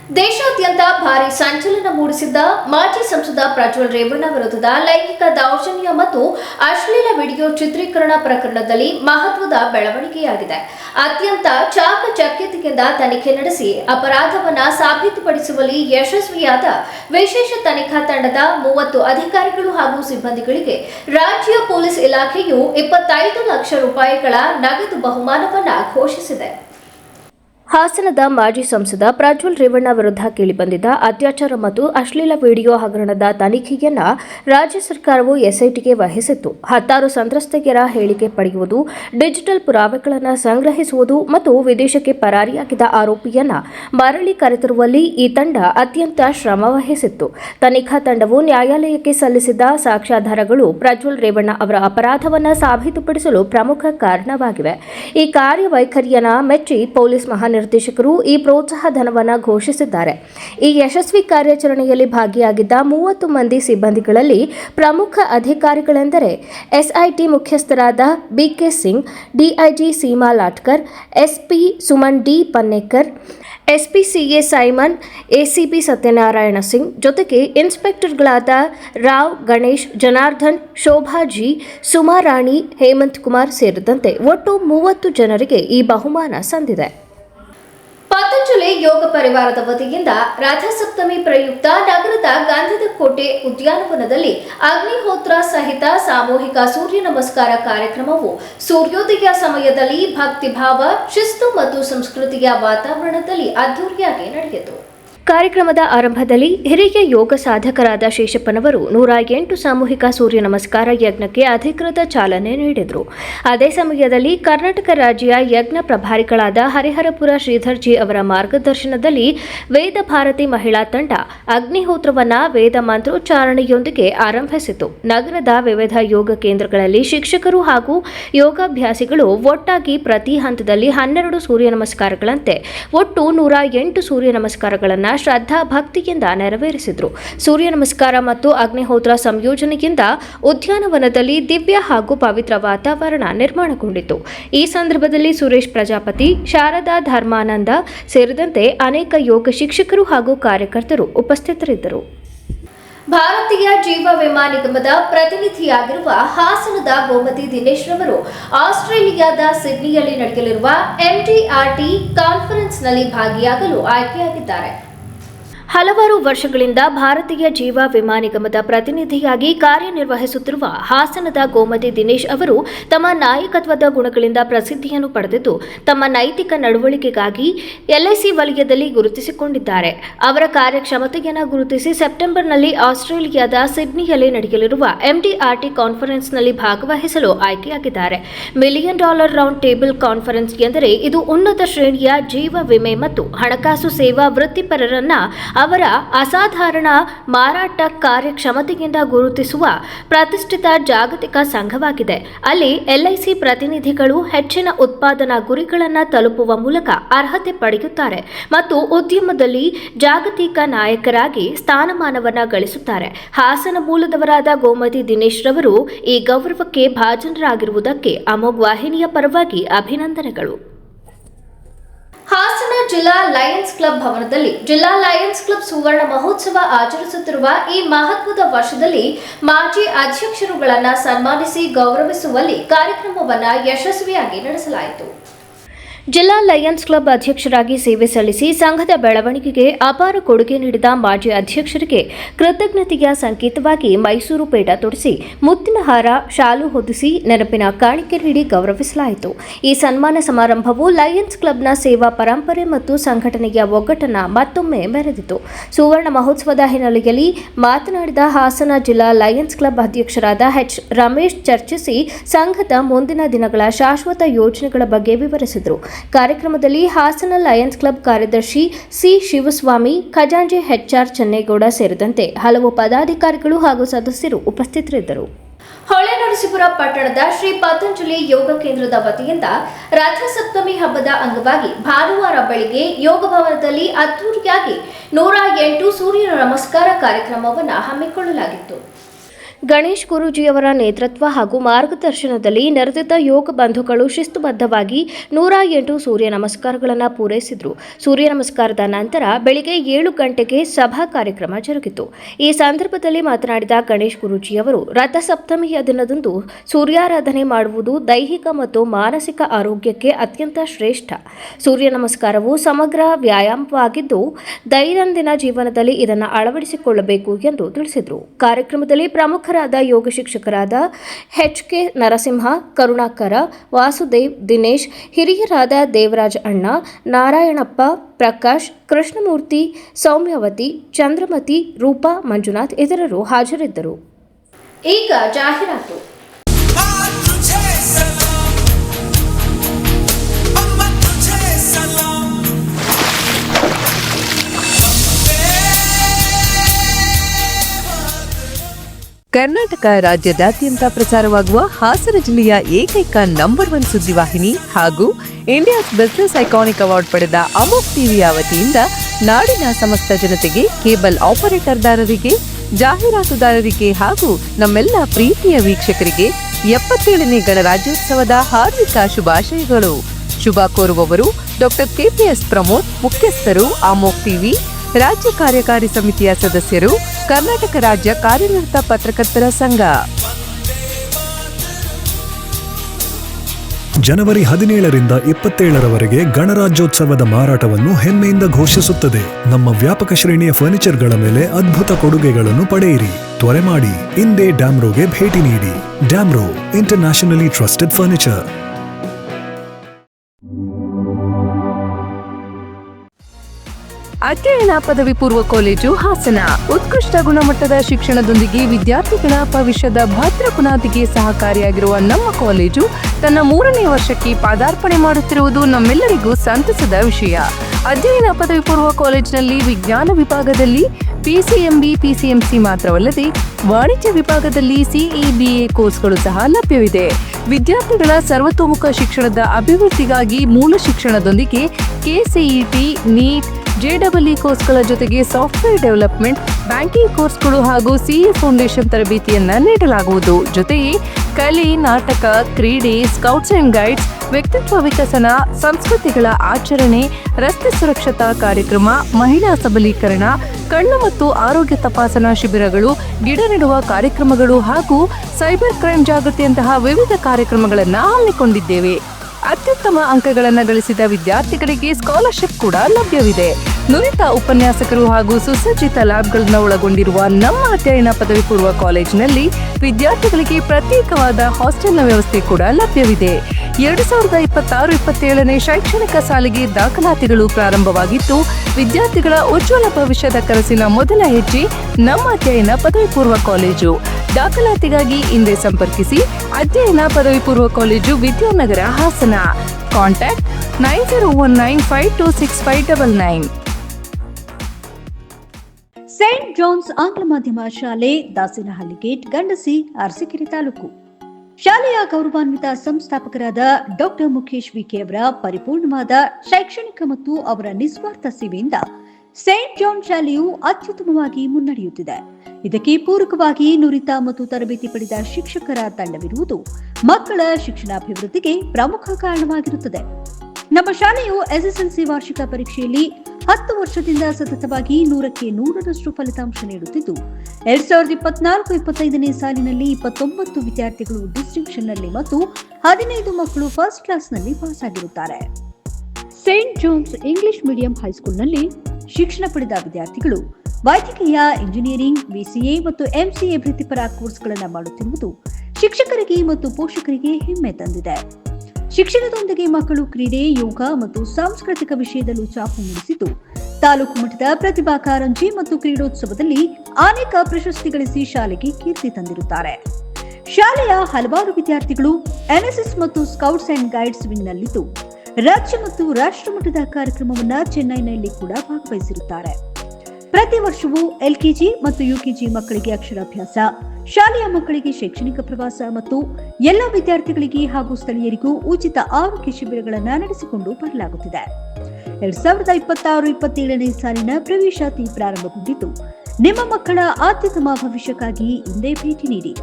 ದೇಶಾದ್ಯಂತ ಭಾರಿ ಸಂಚಲನ ಮೂಡಿಸಿದ್ದ ಮಾಜಿ ಸಂಸದ ಪ್ರಜ್ವಲ್ ರೇವಣ್ಣ ವಿರುದ್ಧದ ಲೈಂಗಿಕ ದೌರ್ಜನ್ಯ ಮತ್ತು ಅಶ್ಲೀಲ ವಿಡಿಯೋ ಚಿತ್ರೀಕರಣ ಪ್ರಕರಣದಲ್ಲಿ ಮಹತ್ವದ ಬೆಳವಣಿಗೆಯಾಗಿದೆ. ಅತ್ಯಂತ ಚಾಕಚಕ್ಯತೆಯಿಂದ ತನಿಖೆ ನಡೆಸಿ ಅಪರಾಧವನ್ನು ಸಾಬೀತುಪಡಿಸುವಲ್ಲಿ ಯಶಸ್ವಿಯಾದ ವಿಶೇಷ ತನಿಖಾ ತಂಡದ ಮೂವತ್ತು ಅಧಿಕಾರಿಗಳು ಹಾಗೂ ಸಿಬ್ಬಂದಿಗಳಿಗೆ ರಾಜ್ಯ ಪೊಲೀಸ್ ಇಲಾಖೆಯು ಇಪ್ಪತ್ತೈದು ಲಕ್ಷ ರೂಪಾಯಿಗಳ ನಗದು ಬಹುಮಾನವನ್ನು ಘೋಷಿಸಿದೆ. ಹಾಸನದ ಮಾಜಿ ಸಂಸದ ಪ್ರಜ್ವಲ್ ರೇವಣ್ಣ ವಿರುದ್ಧ ಕೇಳಿಬಂದಿದ್ದ ಅತ್ಯಾಚಾರ ಮತ್ತು ಅಶ್ಲೀಲ ವಿಡಿಯೋ ಹಗರಣದ ತನಿಖೆಯನ್ನ ರಾಜ್ಯ ಸರ್ಕಾರವು ಎಸ್ಐಟಿಗೆ ವಹಿಸಿತ್ತು. ಹತ್ತಾರು ಸಂತ್ರಸ್ತೆಯರ ಹೇಳಿಕೆ ಪಡೆಯುವುದು, ಡಿಜಿಟಲ್ ಪುರಾವೆಗಳನ್ನು ಸಂಗ್ರಹಿಸುವುದು ಮತ್ತು ವಿದೇಶಕ್ಕೆ ಪರಾರಿಯಾಗಿದ್ದ ಆರೋಪಿಯನ್ನ ಮರಳಿ ಕರೆತರುವಲ್ಲಿ ಈ ತಂಡ ಅತ್ಯಂತ ಶ್ರಮ ವಹಿಸಿತ್ತು ತನಿಖಾ ತಂಡವು ನ್ಯಾಯಾಲಯಕ್ಕೆ ಸಲ್ಲಿಸಿದ್ದ ಸಾಕ್ಷ್ಯಾಧಾರಗಳು ಪ್ರಜ್ವಲ್ ರೇವಣ್ಣ ಅವರ ಅಪರಾಧವನ್ನ ಸಾಬೀತುಪಡಿಸಲು ಪ್ರಮುಖ ಕಾರಣವಾಗಿವೆ. ಈ ಕಾರ್ಯವೈಖರಿಯನ್ನ ಮೆಚ್ಚಿ ಪೊಲೀಸ್ ಮಹಾನಿರ್ದೇಶಕ ನಿರ್ದೇಶಕರು ಈ ಪ್ರೋತ್ಸಾಹ ಧನವನ್ನು ಘೋಷಿಸಿದ್ದಾರೆ. ಈ ಯಶಸ್ವಿ ಕಾರ್ಯಾಚರಣೆಯಲ್ಲಿ ಭಾಗಿಯಾಗಿದ್ದ ಮೂವತ್ತು ಮಂದಿ ಸಿಬ್ಬಂದಿಗಳಲ್ಲಿ ಪ್ರಮುಖ ಅಧಿಕಾರಿಗಳೆಂದರೆ ಎಸ್ಐಟಿ ಮುಖ್ಯಸ್ಥರಾದ BK Singh, DIG Seema Latkar, SP Suman D Pannekar SPCA Simon ACP Satyanarayana Singh ಜೊತೆಗೆ ಇನ್ಸ್ಪೆಕ್ಟರ್ಗಳಾದ ರಾವ್, ಗಣೇಶ್, ಜನಾರ್ದನ್ ಶೋಭಾಜಿ ಸುಮಾರಾಣಿ ಹೇಮಂತ್ ಕುಮಾರ್ ಸೇರಿದಂತೆ ಒಟ್ಟು ಮೂವತ್ತು ಜನರಿಗೆ ಈ ಬಹುಮಾನ ಸಂದಿದೆ. ಪತಂಜಲಿ ಯೋಗ ಪರಿವಾರದ ವತಿಯಿಂದ ರಥಸಪ್ತಮಿ ಪ್ರಯುಕ್ತ ನಗರದ ಗಾಂಧಿದ ಕೋಟೆ ಉದ್ಯಾನವನದಲ್ಲಿ ಅಗ್ನಿಹೋತ್ರ ಸಹಿತ ಸಾಮೂಹಿಕ ಸೂರ್ಯ ನಮಸ್ಕಾರ ಕಾರ್ಯಕ್ರಮವು ಸೂರ್ಯೋದಯ ಸಮಯದಲ್ಲಿ ಭಕ್ತಿಭಾವ, ಶಿಸ್ತು ಮತ್ತು ಸಂಸ್ಕೃತಿಯ ವಾತಾವರಣದಲ್ಲಿ ಅದ್ದೂರಿಯಾಗಿ ನಡೆಯಿತು. ಕಾರ್ಯಕ್ರಮದ ಆರಂಭದಲ್ಲಿ ಹಿರಿಯ ಯೋಗ ಸಾಧಕರಾದ ಶೇಷಪ್ಪನವರು ನೂರ ಎಂಟು ಸಾಮೂಹಿಕ ಸೂರ್ಯ ನಮಸ್ಕಾರ ಯಜ್ಞಕ್ಕೆ ಅಧಿಕೃತ ಚಾಲನೆ ನೀಡಿದರು. ಅದೇ ಸಮಯದಲ್ಲಿ ಕರ್ನಾಟಕ ರಾಜ್ಯ ಯಜ್ಞ ಪ್ರಭಾರಿಗಳಾದ ಹರಿಹರಪುರ ಶ್ರೀಧರ್ಜಿ ಅವರ ಮಾರ್ಗದರ್ಶನದಲ್ಲಿ ವೇದ ಭಾರತಿ ಮಹಿಳಾ ತಂಡ ಅಗ್ನಿಹೋತ್ರವನ್ನು ವೇದ ಮಂತ್ರೋಚ್ಚಾರಣೆಯೊಂದಿಗೆ ಆರಂಭಿಸಿತು. ನಗರದ ವಿವಿಧ ಯೋಗ ಕೇಂದ್ರಗಳಲ್ಲಿ ಶಿಕ್ಷಕರು ಹಾಗೂ ಯೋಗಾಭ್ಯಾಸಿಗಳು ಒಟ್ಟಾಗಿ ಪ್ರತಿ ಹಂತದಲ್ಲಿ ಹನ್ನೆರಡು ಸೂರ್ಯ ನಮಸ್ಕಾರಗಳಂತೆ ಒಟ್ಟು ನೂರ ಎಂಟು ಸೂರ್ಯ ನಮಸ್ಕಾರಗಳನ್ನು ಶ್ರದ್ಧಾ ಭಕ್ತಿಯಿಂದ ನೆರವೇರಿಸಿದರು. ಸೂರ್ಯ ನಮಸ್ಕಾರ ಮತ್ತು ಅಗ್ನಿಹೋತ್ರ ಸಂಯೋಜನೆಯಿಂದ ಉದ್ಯಾನವನದಲ್ಲಿ ದಿವ್ಯ ಹಾಗೂ ಪವಿತ್ರ ವಾತಾವರಣ ನಿರ್ಮಾಣಗೊಂಡಿತು. ಈ ಸಂದರ್ಭದಲ್ಲಿ ಸುರೇಶ್ ಪ್ರಜಾಪತಿ, ಶಾರದಾ ಧರ್ಮಾನಂದ ಸೇರಿದಂತೆ ಅನೇಕ ಯೋಗ ಶಿಕ್ಷಕರು ಹಾಗೂ ಕಾರ್ಯಕರ್ತರು ಉಪಸ್ಥಿತರಿದ್ದರು. ಭಾರತೀಯ ಜೀವ ವಿಮಾ ನಿಗಮದ ಪ್ರತಿನಿಧಿಯಾಗಿರುವ ಹಾಸನದ ಗೋಮತಿ ದಿನೇಶ್ ರವರು ಆಸ್ಟ್ರೇಲಿಯಾದ ಸಿಡ್ನಿಯಲ್ಲಿ ನಡೆಯಲಿರುವ ಎಂಟಿಆರ್ಟಿ ಕಾನ್ಫರೆನ್ಸ್ನಲ್ಲಿ ಭಾಗಿಯಾಗಲು ಆಯ್ಕೆಯಾಗಿದ್ದಾರೆ. ಹಲವಾರು ವರ್ಷಗಳಿಂದ ಭಾರತೀಯ ಜೀವ ವಿಮಾ ನಿಗಮದ ಪ್ರತಿನಿಧಿಯಾಗಿ ಕಾರ್ಯನಿರ್ವಹಿಸುತ್ತಿರುವ ಹಾಸನದ ಗೋಮತಿ ದಿನೇಶ್ ಅವರು ತಮ್ಮ ನಾಯಕತ್ವದ ಗುಣಗಳಿಂದ ಪ್ರಸಿದ್ಧಿಯನ್ನು ಪಡೆದಿದ್ದು, ತಮ್ಮ ನೈತಿಕ ನಡವಳಿಕೆಗಾಗಿ ಎಲ್ಐಸಿ ವಲಯದಲ್ಲಿ ಗುರುತಿಸಿಕೊಂಡಿದ್ದಾರೆ. ಅವರ ಕಾರ್ಯಕ್ಷಮತೆಯನ್ನು ಗುರುತಿಸಿ ಸೆಪ್ಟೆಂಬರ್ನಲ್ಲಿ ಆಸ್ಟ್ರೇಲಿಯಾದ ಸಿಡ್ನಿಯಲ್ಲಿ ನಡೆಯಲಿರುವ ಎಂಡಿಆರ್ಟಿ ಕಾನ್ಫರೆನ್ಸ್ನಲ್ಲಿ ಭಾಗವಹಿಸಲು ಆಯ್ಕೆಯಾಗಿದ್ದಾರೆ. Million dollar round table conference ಎಂದರೆ ಇದು ಉನ್ನತ ಶ್ರೇಣಿಯ ಜೀವ ವಿಮೆ ಮತ್ತು ಹಣಕಾಸು ಸೇವಾ ವೃತ್ತಿಪರರನ್ನ ಅವರ ಅಸಾಧಾರಣ ಮಾರಾಟ ಕಾರ್ಯಕ್ಷಮತೆಯಿಂದ ಗುರುತಿಸುವ ಪ್ರತಿಷ್ಠಿತ ಜಾಗತಿಕ ಸಂಘವಾಗಿದೆ. ಅಲ್ಲಿ ಎಲ್ಐಸಿ ಪ್ರತಿನಿಧಿಗಳು ಹೆಚ್ಚಿನ ಉತ್ಪಾದನಾ ಗುರಿಗಳನ್ನು ತಲುಪುವ ಮೂಲಕ ಅರ್ಹತೆ ಪಡೆಯುತ್ತಾರೆ ಮತ್ತು ಉದ್ಯಮದಲ್ಲಿ ಜಾಗತಿಕ ನಾಯಕರಾಗಿ ಸ್ಥಾನಮಾನವನ್ನು ಗಳಿಸುತ್ತಾರೆ. ಹಾಸನ ಮೂಲದವರಾದ ಗೋಮತಿ ದಿನೇಶ್ ರವರು ಈ ಗೌರವಕ್ಕೆ ಭಾಜನರಾಗಿರುವುದಕ್ಕೆ ಅಮೋಘ್ ವಾಹಿನಿಯ ಪರವಾಗಿ ಅಭಿನಂದನೆಗಳು. ಜಿಲ್ಲಾ ಲಯನ್ಸ್ ಕ್ಲಬ್ ಭವನದಲ್ಲಿ ಜಿಲ್ಲಾ ಲಯನ್ಸ್ ಕ್ಲಬ್ ಸುವರ್ಣ ಮಹೋತ್ಸವ ಆಚರಿಸುತ್ತಿರುವ ಈ ಮಹತ್ವದ ವರ್ಷದಲ್ಲಿ ಮಾಜಿ ಅಧ್ಯಕ್ಷರುಗಳನ್ನು ಸನ್ಮಾನಿಸಿ ಗೌರವಿಸುವಲ್ಲಿ ಕಾರ್ಯಕ್ರಮವನ್ನು ಯಶಸ್ವಿಯಾಗಿ ನಡೆಸಲಾಯಿತು. ಜಿಲ್ಲಾ ಲಯನ್ಸ್ ಕ್ಲಬ್ ಅಧ್ಯಕ್ಷರಾಗಿ ಸೇವೆ ಸಲ್ಲಿಸಿ ಸಂಘದ ಬೆಳವಣಿಗೆಗೆ ಅಪಾರ ಕೊಡುಗೆ ನೀಡಿದ ಮಾಜಿ ಅಧ್ಯಕ್ಷರಿಗೆ ಕೃತಜ್ಞತೆಯ ಸಂಕೇತವಾಗಿ ಮೈಸೂರು ಪೇಟ ತೊಡಿಸಿ ಮುತ್ತಿನ ಹಾರ ಶಾಲು ಹೊದಿಸಿ ನೆನಪಿನ ಕಾಣಿಕೆ ನೀಡಿ ಗೌರವಿಸಲಾಯಿತು. ಈ ಸನ್ಮಾನ ಸಮಾರಂಭವು ಲಯನ್ಸ್ ಕ್ಲಬ್ನ ಸೇವಾ ಪರಂಪರೆ ಮತ್ತು ಸಂಘಟನೆಯ ಒಗ್ಗಟ್ಟನ್ನು ಮತ್ತೊಮ್ಮೆ ಮೆರೆದಿತು. ಸುವರ್ಣ ಮಹೋತ್ಸವದ ಹಿನ್ನೆಲೆಯಲ್ಲಿ ಮಾತನಾಡಿದ ಹಾಸನ ಜಿಲ್ಲಾ ಲಯನ್ಸ್ ಕ್ಲಬ್ ಅಧ್ಯಕ್ಷರಾದ ಎಚ್ ರಮೇಶ್ ಚರ್ಚಿಸಿ ಸಂಘದ ಮುಂದಿನ ದಿನಗಳ ಶಾಶ್ವತ ಯೋಜನೆಗಳ ಬಗ್ಗೆ ವಿವರಿಸಿದರು. ಕಾರ್ಯಕ್ರಮದಲ್ಲಿ ಹಾಸನ ಲಯನ್ಸ್ ಕ್ಲಬ್ ಕಾರ್ಯದರ್ಶಿ ಸಿ ಶಿವಸ್ವಾಮಿ, ಖಜಾಂಜಿ ಹೆಚ್ಆರ್ ಚನ್ನೇಗೌಡ ಸೇರಿದಂತೆ ಹಲವು ಪದಾಧಿಕಾರಿಗಳು ಹಾಗೂ ಸದಸ್ಯರು ಉಪಸ್ಥಿತರಿದ್ದರು. ಹೊಳೆನರಸೀಪುರ ಪಟ್ಟಣದ ಶ್ರೀ ಪತಂಜಲಿ ಯೋಗ ಕೇಂದ್ರದ ವತಿಯಿಂದ ರಥಸಪ್ತಮಿ ಹಬ್ಬದ ಅಂಗವಾಗಿ ಭಾನುವಾರ ಬೆಳಿಗ್ಗೆ ಯೋಗ ಭವನದಲ್ಲಿ ಅದ್ದೂರಿಯಾಗಿ ನೂರ ಎಂಟು ಸೂರ್ಯ ನಮಸ್ಕಾರ ಕಾರ್ಯಕ್ರಮವನ್ನು ಹಮ್ಮಿಕೊಳ್ಳಲಾಗಿತ್ತು. ಗಣೇಶ್ ಗುರೂಜಿಯವರ ನೇತೃತ್ವ ಹಾಗೂ ಮಾರ್ಗದರ್ಶನದಲ್ಲಿ ನೆರೆದಿದ್ದ ಯೋಗ ಬಂಧುಗಳು ಶಿಸ್ತುಬದ್ಧವಾಗಿ ನೂರ ಎಂಟು ಸೂರ್ಯ ನಮಸ್ಕಾರಗಳನ್ನು ಪೂರೈಸಿದರು. ಸೂರ್ಯ ನಮಸ್ಕಾರದ ನಂತರ ಬೆಳಿಗ್ಗೆ ಏಳು ಗಂಟೆಗೆ ಸಭಾ ಕಾರ್ಯಕ್ರಮ ಜರುಗಿತು. ಈ ಸಂದರ್ಭದಲ್ಲಿ ಮಾತನಾಡಿದ ಗಣೇಶ್ ಗುರೂಜಿಯವರು ರಥಸಪ್ತಮಿಯ ದಿನದಂದು ಸೂರ್ಯಾರಾಧನೆ ಮಾಡುವುದು ದೈಹಿಕ ಮತ್ತು ಮಾನಸಿಕ ಆರೋಗ್ಯಕ್ಕೆ ಅತ್ಯಂತ ಶ್ರೇಷ್ಠ. ಸೂರ್ಯ ನಮಸ್ಕಾರವು ಸಮಗ್ರ ವ್ಯಾಯಾಮವಾಗಿದ್ದು, ದೈನಂದಿನ ಜೀವನದಲ್ಲಿ ಇದನ್ನು ಅಳವಡಿಸಿಕೊಳ್ಳಬೇಕು ಎಂದು ತಿಳಿಸಿದರು. ಕಾರ್ಯಕ್ರಮದಲ್ಲಿ ಪ್ರಮುಖರಾದ ಯೋಗ ಶಿಕ್ಷಕರಾದ ಎಚ್ ಕೆ ನರಸಿಂಹ, ಕರುಣಾಕರ, ವಾಸುದೇವ್, ದಿನೇಶ್, ಹಿರಿಯರಾದ ದೇವರಾಜ್ ಅಣ್ಣ, ನಾರಾಯಣಪ್ಪ, ಪ್ರಕಾಶ್, ಕೃಷ್ಣಮೂರ್ತಿ, ಸೌಮ್ಯವತಿ, ಚಂದ್ರಮತಿ, ರೂಪಾ ಮಂಜುನಾಥ್ ಇತರರು ಹಾಜರಿದ್ದರು. ಈಗ ಜಾಹೀರಾತು. ಕರ್ನಾಟಕ ರಾಜ್ಯದಾದ್ಯಂತ ಪ್ರಸಾರವಾಗುವ ಹಾಸನ ಜಿಲ್ಲೆಯ ಏಕೈಕ ನಂಬರ್ ಒನ್ ಸುದ್ದಿವಾಹಿನಿ ಹಾಗೂ ಇಂಡಿಯಾಸ್ ಬಿಸ್ನೆಸ್ ಐಕಾನಿಕ್ ಅವಾರ್ಡ್ ಪಡೆದ ಅಮೋಕ್ ಟಿವಿಯ ವತಿಯಿಂದ ನಾಡಿನ ಸಮಸ್ತ ಜನತೆಗೆ ಕೇಬಲ್ ಆಪರೇಟರ್ದಾರರಿಗೆ, ಜಾಹೀರಾತುದಾರರಿಗೆ ಹಾಗೂ ನಮ್ಮೆಲ್ಲ ಪ್ರೀತಿಯ ವೀಕ್ಷಕರಿಗೆ ಎಪ್ಪತ್ತೇಳನೇ ಗಣರಾಜ್ಯೋತ್ಸವದ ಹಾರ್ದಿಕ ಶುಭಾಶಯಗಳು. ಶುಭ ಕೋರುವವರು ಡಾಕ್ಟರ್ ಕೆಪಿಎಸ್ ಪ್ರಮೋದ್, ಮುಖ್ಯಸ್ಥರು ಅಮೋಕ್ ಟಿವಿ ರಾಜ್ಯ ಕಾರ್ಯಕಾರಿ ಸಮಿತಿಯ ಸದಸ್ಯರು ಕರ್ನಾಟಕ ರಾಜ್ಯ ಕಾರ್ಯನಿರತ ಪತ್ರಕರ್ತರ ಸಂಘ. ಜನವರಿ ಹದಿನೇಳರಿಂದ ಇಪ್ಪತ್ತೇಳರವರೆಗೆ ಗಣರಾಜ್ಯೋತ್ಸವದ ಮಾರಾಟವನ್ನು ಹೆಮ್ಮೆಯಿಂದ ಘೋಷಿಸುತ್ತದೆ. ನಮ್ಮ ವ್ಯಾಪಕ ಶ್ರೇಣಿಯ ಫರ್ನಿಚರ್ಗಳ ಮೇಲೆ ಅದ್ಭುತ ಕೊಡುಗೆಗಳನ್ನು ಪಡೆಯಿರಿ. ತ್ವರೆ ಮಾಡಿ, ಇಂದೇ ಡ್ಯಾಮ್ರೋಗೆ ಭೇಟಿ ನೀಡಿ. Damro, internationally trusted furniture. ಅಧ್ಯಯನ ಪದವಿ ಪೂರ್ವ ಕಾಲೇಜು ಹಾಸನ. ಉತ್ಕೃಷ್ಟ ಗುಣಮಟ್ಟದ ಶಿಕ್ಷಣದೊಂದಿಗೆ ವಿದ್ಯಾರ್ಥಿಗಳ ಭವಿಷ್ಯದ ಭದ್ರ ಬುನಾದಿಗೆ ಸಹಕಾರಿಯಾಗಿರುವ ನಮ್ಮ ಕಾಲೇಜು ತನ್ನ ಮೂರನೇ ವರ್ಷಕ್ಕೆ ಪಾದಾರ್ಪಣೆ ಮಾಡುತ್ತಿರುವುದು ನಮ್ಮೆಲ್ಲರಿಗೂ ಸಂತಸದ ವಿಷಯ. ಅಧ್ಯಯನ ಪದವಿ ಪೂರ್ವ ಕಾಲೇಜಿನಲ್ಲಿ ವಿಜ್ಞಾನ ವಿಭಾಗದಲ್ಲಿ ಪಿಸಿಎಂಬಿ, ಪಿಸಿಎಂಸಿ ಮಾತ್ರವಲ್ಲದೆ ವಾಣಿಜ್ಯ ವಿಭಾಗದಲ್ಲಿ ಸಿಇಬಿಎ ಕೋರ್ಸ್ಗಳು ಸಹ ಲಭ್ಯವಿದೆ. ವಿದ್ಯಾರ್ಥಿಗಳ ಸರ್ವತೋಮುಖ ಶಿಕ್ಷಣದ ಅಭಿವೃದ್ಧಿಗಾಗಿ ಮೂಲ ಶಿಕ್ಷಣದೊಂದಿಗೆ ಕೆಸಿಇಟಿ ನೀಟ್ ಜೆಡಬ್ಲ್ಇ ಕೋರ್ಸ್ಗಳ ಜೊತೆಗೆ ಸಾಫ್ಟ್ವೇರ್ ಡೆವಲಪ್ಮೆಂಟ್, ಬ್ಯಾಂಕಿಂಗ್ ಕೋರ್ಸ್ಗಳು ಹಾಗೂ ಸಿಎ ಫೌಂಡೇಶನ್ ತರಬೇತಿಯನ್ನ ನೀಡಲಾಗುವುದು. ಜೊತೆಗೆ ಕಲೆ, ನಾಟಕ, ಕ್ರೀಡೆ, ಸ್ಕೌಟ್ಸ್ ಅಂಡ್ ಗೈಡ್ಸ್, ವ್ಯಕ್ತಿತ್ವ ವಿಕಸನ, ಸಂಸ್ಕೃತಿಗಳ ಆಚರಣೆ, ರಸ್ತೆ ಸುರಕ್ಷತಾ ಕಾರ್ಯಕ್ರಮ, ಮಹಿಳಾ ಸಬಲೀಕರಣ, ಕಣ್ಣು ಮತ್ತು ಆರೋಗ್ಯ ತಪಾಸಣಾ ಶಿಬಿರಗಳು, ಗಿಡ ನೆಡುವ ಕಾರ್ಯಕ್ರಮಗಳು ಹಾಗೂ ಸೈಬರ್ ಕ್ರೈಮ್ ಜಾಗೃತಿಯಂತಹ ವಿವಿಧ ಕಾರ್ಯಕ್ರಮಗಳನ್ನು ಹಮ್ಮಿಕೊಂಡಿದ್ದೇವೆ. ಅತ್ಯುತ್ತಮ ಅಂಕಗಳನ್ನು ಗಳಿಸಿದ ವಿದ್ಯಾರ್ಥಿಗಳಿಗೆ ಸ್ಕಾಲರ್ಶಿಪ್ ಕೂಡ ಲಭ್ಯವಿದೆ. ನುರಿತ ಉಪನ್ಯಾಸಕರು ಹಾಗೂ ಸುಸಜ್ಜಿತ ಲ್ಯಾಬ್ಗಳನ್ನು ಒಳಗೊಂಡಿರುವ ನಮ್ಮ ಅಧ್ಯಯನ ಪದವಿ ಪೂರ್ವ ಕಾಲೇಜಿನಲ್ಲಿ ವಿದ್ಯಾರ್ಥಿಗಳಿಗೆ ಪ್ರತ್ಯೇಕವಾದ ಹಾಸ್ಟೆಲ್ನ ವ್ಯವಸ್ಥೆ ಕೂಡ ಲಭ್ಯವಿದೆ. ಎರಡು ಸಾವಿರದ ಇಪ್ಪತ್ತಾರು, ಇಪ್ಪತ್ತೇಳನೇ ಶೈಕ್ಷಣಿಕ ಸಾಲಿಗೆ ದಾಖಲಾತಿಗಳು ಪ್ರಾರಂಭವಾಗಿದ್ದು, ವಿದ್ಯಾರ್ಥಿಗಳ ಉಜ್ವಲ ಭವಿಷ್ಯದ ಕನಸಿನ ಮೊದಲ ಹೆಜ್ಜೆ ನಮ್ಮ ಅಧ್ಯಯನ ಪದವಿ ಪೂರ್ವ ಕಾಲೇಜು. ದಾಖಲಾತಿಗಾಗಿ ಹಿಂದೆ ಸಂಪರ್ಕಿಸಿ, ಅಧ್ಯಯನ ಪದವಿ ಪೂರ್ವ college Vidyanagar Hassan. Contact nine zero one nine five two six five double nine. Saint John's ಆಂಗ್ಲ ಮಾಧ್ಯಮ ಶಾಲೆ ದಾಸಿನಹಳ್ಳಿ ಗೇಟ್ ಗಂಡಸಿ ಅರಸೀಕೆರೆ ತಾಲೂಕು ಶಾಲೆಯ ಗೌರವಾನ್ವಿತ ಸಂಸ್ಥಾಪಕರಾದ ಡಾಕ್ಟರ್ ಮುಖೇಶ್ ವಿಕೆ ಅವರ ಪರಿಪೂರ್ಣವಾದ ಶೈಕ್ಷಣಿಕ ಮತ್ತು ಅವರ ನಿಸ್ವಾರ್ಥ ಸೇವೆಯಿಂದ ಸೇಂಟ್ ಜಾನ್ ಶಾಲೆಯು ಅತ್ಯುತ್ತಮವಾಗಿ ಮುನ್ನಡೆಯುತ್ತಿದೆ. ಇದಕ್ಕೆ ಪೂರಕವಾಗಿ ನುರಿತ ಮತ್ತು ತರಬೇತಿ ಪಡೆದ ಶಿಕ್ಷಕರ ತಂಡವಿರುವುದು ಮಕ್ಕಳ ಶಿಕ್ಷಣಾಭಿವೃದ್ಧಿಗೆ ಪ್ರಮುಖ ಕಾರಣವಾಗಿರುತ್ತದೆ. ನಮ್ಮ ಶಾಲೆಯು ಎಸ್ಎಸ್ಎಲ್ಸಿ ವಾರ್ಷಿಕ ಪರೀಕ್ಷೆಯಲ್ಲಿ ಹತ್ತು ವರ್ಷದಿಂದ ಸತತವಾಗಿ ನೂರಕ್ಕೆ ನೂರರಷ್ಟು ಫಲಿತಾಂಶ ನೀಡುತ್ತಿದ್ದು, ಎರಡ್ ಸಾವಿರದ ಇಪ್ಪತ್ನಾಲ್ಕು ಇಪ್ಪತ್ತೈದನೇ ಸಾಲಿನಲ್ಲಿ ಇಪ್ಪತ್ತೊಂಬತ್ತು ವಿದ್ಯಾರ್ಥಿಗಳು ಡಿಸ್ಟಿಂಕ್ಷನ್ನಲ್ಲಿ ಮತ್ತು ಹದಿನೈದು ಮಕ್ಕಳು ಫಸ್ಟ್ ಕ್ಲಾಸ್ನಲ್ಲಿ ಪಾಸ್ ಆಗಿರುತ್ತಾರೆ ಸೇಂಟ್ ಜೋನ್ಸ್ ಇಂಗ್ಲಿಷ್ ಮೀಡಿಯಂ ಹೈಸ್ಕೂಲ್ನಲ್ಲಿ ಶಿಕ್ಷಣ ಪಡೆದ ವಿದ್ಯಾರ್ಥಿಗಳು ವೈದ್ಯಕೀಯ ಇಂಜಿನಿಯರಿಂಗ್ ಬಿಸಿಎ ಮತ್ತು ಎಂಸಿಎ ವೃತ್ತಿಪರ ಕೋರ್ಸ್ಗಳನ್ನು ಮಾಡುತ್ತಿರುವುದು ಶಿಕ್ಷಕರಿಗೆ ಮತ್ತು ಪೋಷಕರಿಗೆ ಹೆಮ್ಮೆ ತಂದಿದೆ. ಶಿಕ್ಷಣದೊಂದಿಗೆ ಮಕ್ಕಳು ಕ್ರೀಡೆ, ಯೋಗ ಮತ್ತು ಸಾಂಸ್ಕೃತಿಕ ವಿಷಯದಲ್ಲೂ ಚಾಪು ಮೂಡಿಸಿದ್ದು ತಾಲೂಕು ಮಟ್ಟದ ಪ್ರತಿಭಾ ಕಾರಂಜಿ ಮತ್ತು ಕ್ರೀಡೋತ್ಸವದಲ್ಲಿ ಅನೇಕ ಪ್ರಶಸ್ತಿ ಗಳಿಸಿ ಶಾಲೆಗೆ ಕೀರ್ತಿ ತಂದಿರುತ್ತಾರೆ. ಶಾಲೆಯ ಹಲವಾರು ವಿದ್ಯಾರ್ಥಿಗಳು ಎನ್ಎಸ್ಎಸ್ ಮತ್ತು ಸ್ಕೌಟ್ಸ್ ಅಂಡ್ ಗೈಡ್ಸ್ ವಿಂಗ್ನಲ್ಲಿದ್ದು, ರಾಜ್ಯ ಮತ್ತು ರಾಷ್ಟ್ರಮಟ್ಟದ ಕಾರ್ಯಕ್ರಮವನ್ನು ಚೆನ್ನೈನಲ್ಲಿ ಕೂಡ ಭಾಗವಹಿಸಿರುತ್ತಾರೆ. ಪ್ರತಿ ವರ್ಷವೂ ಎಲ್ಕೆಜಿ ಮತ್ತು ಯುಕೆಜಿ ಮಕ್ಕಳಿಗೆ ಅಕ್ಷರಾಭ್ಯಾಸ ಶಾಲೆಯ ಮಕ್ಕಳಿಗೆ ಶೈಕ್ಷಣಿಕ ಪ್ರವಾಸ ಮತ್ತು ಎಲ್ಲ ವಿದ್ಯಾರ್ಥಿಗಳಿಗೆ ಹಾಗೂ ಸ್ಥಳೀಯರಿಗೂ ಉಚಿತ ಆರೋಗ್ಯ ಶಿಬಿರಗಳನ್ನು ನಡೆಸಿಕೊಂಡು ಬರಲಾಗುತ್ತಿದೆ. ಎರಡ್ ಸಾವಿರದ ಇಪ್ಪತ್ತಾರು ಇಪ್ಪತ್ತೇಳನೇ ಸಾಲಿನ ಪ್ರವೇಶಾತಿ ಪ್ರಾರಂಭಗೊಂಡಿದ್ದು, ನಿಮ್ಮ ಮಕ್ಕಳ ಅತ್ಯುತ್ತಮ ಭವಿಷ್ಯಕ್ಕಾಗಿ ಹಿಂದೆ ಭೇಟಿ ನೀಡಿ.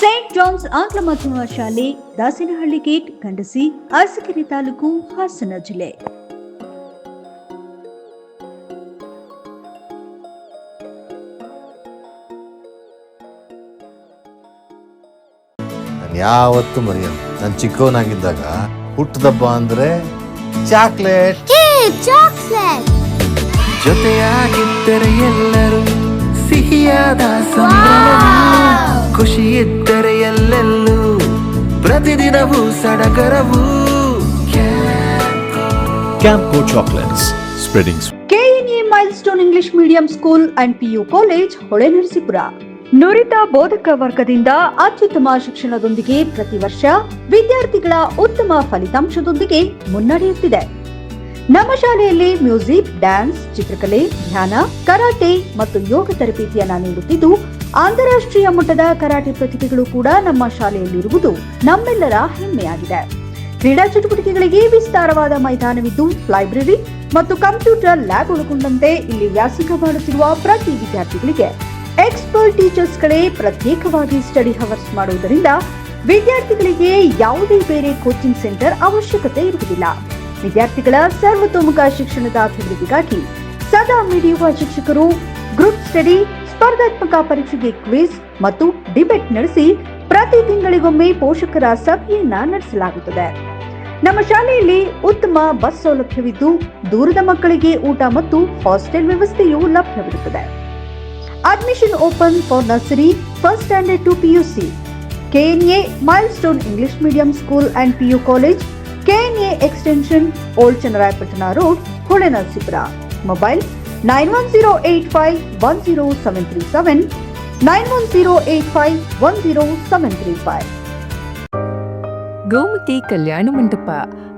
ಸೇಂಟ್ ಜಾನ್ಸ್ ಆಂಗ್ಲ ಮಾಧ್ಯಮ ಶಾಲೆ, ದಾಸಿನಹಳ್ಳಿ ಗೇಟ್, ಗಂಡಸಿ ಅರಸಕೆರೆ ತಾಲೂಕು, ಹಾಸನ ಜಿಲ್ಲೆ. ಯಾವತ್ತೂ ಮರೆಯಲ್ಲ. ನಾನು ಚಿಕ್ಕವನಾಗಿದ್ದಾಗ ಹುಟ್ಟದಬ್ಬ ಅಂದ್ರೆ ಚಾಕ್ಲೇಟ್. ಜೊತೆಯಾಗಿದ್ದರೆ ಎಲ್ಲರೂ ಸಿಹಿಯಾದ ಖುಷಿ ಇದ್ದರೆ ಎಲ್ಲೆಲ್ಲೂ ಪ್ರತಿದಿನವೂ ಸಡಗರವು. Campco chocolates spreadings KNA milestone English medium school and PU college Holenarasipura ನುರಿತ ಬೋಧಕ ವರ್ಗದಿಂದ ಅತ್ಯುತ್ತಮ ಶಿಕ್ಷಣದೊಂದಿಗೆ ಪ್ರತಿ ವರ್ಷ ವಿದ್ಯಾರ್ಥಿಗಳ ಉತ್ತಮ ಫಲಿತಾಂಶದೊಂದಿಗೆ ಮುನ್ನಡೆಯುತ್ತಿದೆ. ನಮ್ಮ ಶಾಲೆಯಲ್ಲಿ ಮ್ಯೂಸಿಕ್, ಡ್ಯಾನ್ಸ್, ಚಿತ್ರಕಲೆ, ಧ್ಯಾನ, ಕರಾಟೆ ಮತ್ತು ಯೋಗ ತರಬೇತಿಯನ್ನ ನೀಡುತ್ತಿದ್ದು, ಅಂತಾರಾಷ್ಟ್ರೀಯ ಮಟ್ಟದ ಕರಾಟೆ ಪ್ರತಿಭೆಗಳು ಕೂಡ ನಮ್ಮ ಶಾಲೆಯಲ್ಲಿರುವುದು ನಮ್ಮೆಲ್ಲರ ಹೆಮ್ಮೆಯಾಗಿದೆ. ಕ್ರೀಡಾ ಚಟುವಟಿಕೆಗಳಿಗೆ ವಿಸ್ತಾರವಾದ ಮೈದಾನವಿದ್ದು, ಲೈಬ್ರರಿ ಮತ್ತು ಕಂಪ್ಯೂಟರ್ ಲ್ಯಾಬ್ ಒಳಗೊಂಡಂತೆ ಇಲ್ಲಿ ವ್ಯಾಸಂಗ ಮಾಡುತ್ತಿರುವ ಪ್ರತಿ ವಿದ್ಯಾರ್ಥಿಗಳಿಗೆ ಎಕ್ಸ್ಪರ್ಟ್ ಟೀಚರ್ಸ್ಗಳೇ ಪ್ರತ್ಯೇಕವಾಗಿ ಸ್ಟಡಿ ಹವರ್ಸ್ ಮಾಡುವುದರಿಂದ ವಿದ್ಯಾರ್ಥಿಗಳಿಗೆ ಯಾವುದೇ ಬೇರೆ ಕೋಚಿಂಗ್ ಸೆಂಟರ್ ಅವಶ್ಯಕತೆ ಇರುವುದಿಲ್ಲ. ವಿದ್ಯಾರ್ಥಿಗಳ ಸರ್ವತೋಮುಖ ಶಿಕ್ಷಣದ ಅಭಿವೃದ್ಧಿಗಾಗಿ ಸದಾ ಮಿಡಿಯುವ ಶಿಕ್ಷಕರು ಗ್ರೂಪ್ ಸ್ಟಡಿ ಸ್ಪರ್ಧಾತ್ಮಕ ಪರೀಕ್ಷೆಗೆ ಕ್ವಿಜ್ ಮತ್ತು ಡಿಬೇಟ್ ನಡೆಸಿ ಪ್ರತಿ ತಿಂಗಳಿಗೊಮ್ಮೆ ಪೋಷಕರ ಸಭೆಯನ್ನ ನಡೆಸಲಾಗುತ್ತದೆ. ನಮ್ಮ ಶಾಲೆಯಲ್ಲಿ ಉತ್ತಮ ಬಸ್ ಸೌಲಭ್ಯವಿದ್ದು ದೂರದ ಮಕ್ಕಳಿಗೆ ಊಟ ಮತ್ತು ಹಾಸ್ಟೆಲ್ ವ್ಯವಸ್ಥೆಯೂ ಲಭ್ಯವಿರುತ್ತದೆ. Admission open for nursery first standard to PUC KNA milestone English medium school and PU college KNA extension old Channarayapatna road Holenarasipura mobile nine one zero eight five one zero seven three seven nine one zero eight five one zero seven three five Gomathi Kalyana Mantapa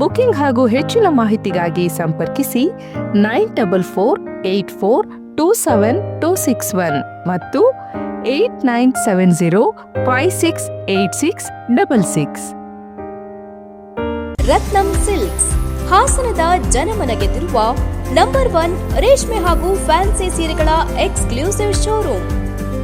booking ಹಾಗೂ ಹೆಚ್ಚಿನ ಮಾಹಿತಿಗಾಗಿ ಸಂಪರ್ಕಿಸಿ nine double four eight four two seven two six one ಮತ್ತು eight nine seven zero five six eight six double six. Ratnam silks, ಹಾಸನದ ಜನಮನ ಗೆದ್ದಿರುವ number one ರೇಷ್ಮೆ ಹಾಗೂ ಫ್ಯಾನ್ಸಿ ಸೀರೆಗಳ exclusive showroom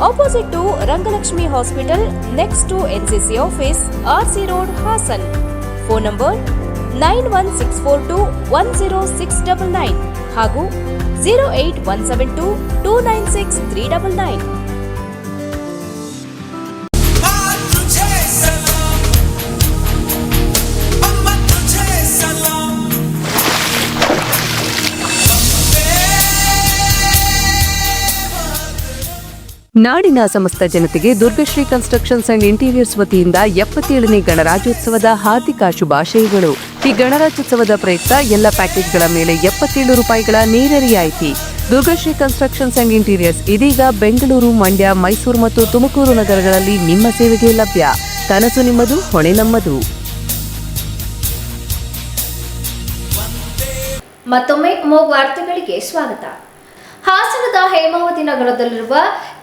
Opposite to Rangalakshmi hospital next to NCC office R C road Hassan phone number nine one six four two one zero six double nine ಹಾಗೂ zero eight one seven two two nine six three double nine ನಾಡಿನ ಸಮಸ್ತ ಜನತೆಗೆ Durgashri constructions and interiors ವತಿಯಿಂದ ಎಪ್ಪತ್ತೇಳನೇ ಗಣರಾಜ್ಯೋತ್ಸವದ ಹಾರ್ದಿಕ ಶುಭಾಶಯಗಳು. ಈ ಗಣರಾಜ್ಯೋತ್ಸವದ ಪ್ರಯುಕ್ತ ಎಲ್ಲ ಪ್ಯಾಕೇಜ್ಗಳ ಮೇಲೆ ಎಪ್ಪತ್ತೇಳು ರೂಪಾಯಿಗಳ ನೇರ ರಿಯಾಯಿತಿ ದುರ್ಗಶ್ರೀ ಕನ್ಸ್ಟ್ರಕ್ಷನ್ಸ್ ಅಂಡ್ ಇಂಟೀರಿಯರ್ಸ್ ಇದೀಗ ಬೆಂಗಳೂರು, ಮಂಡ್ಯ, ಮೈಸೂರು ಮತ್ತು ತುಮಕೂರು ನಗರಗಳಲ್ಲಿ ನಿಮ್ಮ ಸೇವೆಗೆ ಲಭ್ಯ. ಕನಸು ನಿಮ್ಮದು, ಹೊಣೆ ನಮ್ಮದು. ಮತ್ತೊಮ್ಮೆ ವಾರ್ತೆಗಳಿಗೆ ಸ್ವಾಗತ. ಹಾಸನದ ಹೇಮಾವತಿ ನಗರದಲ್ಲಿರುವ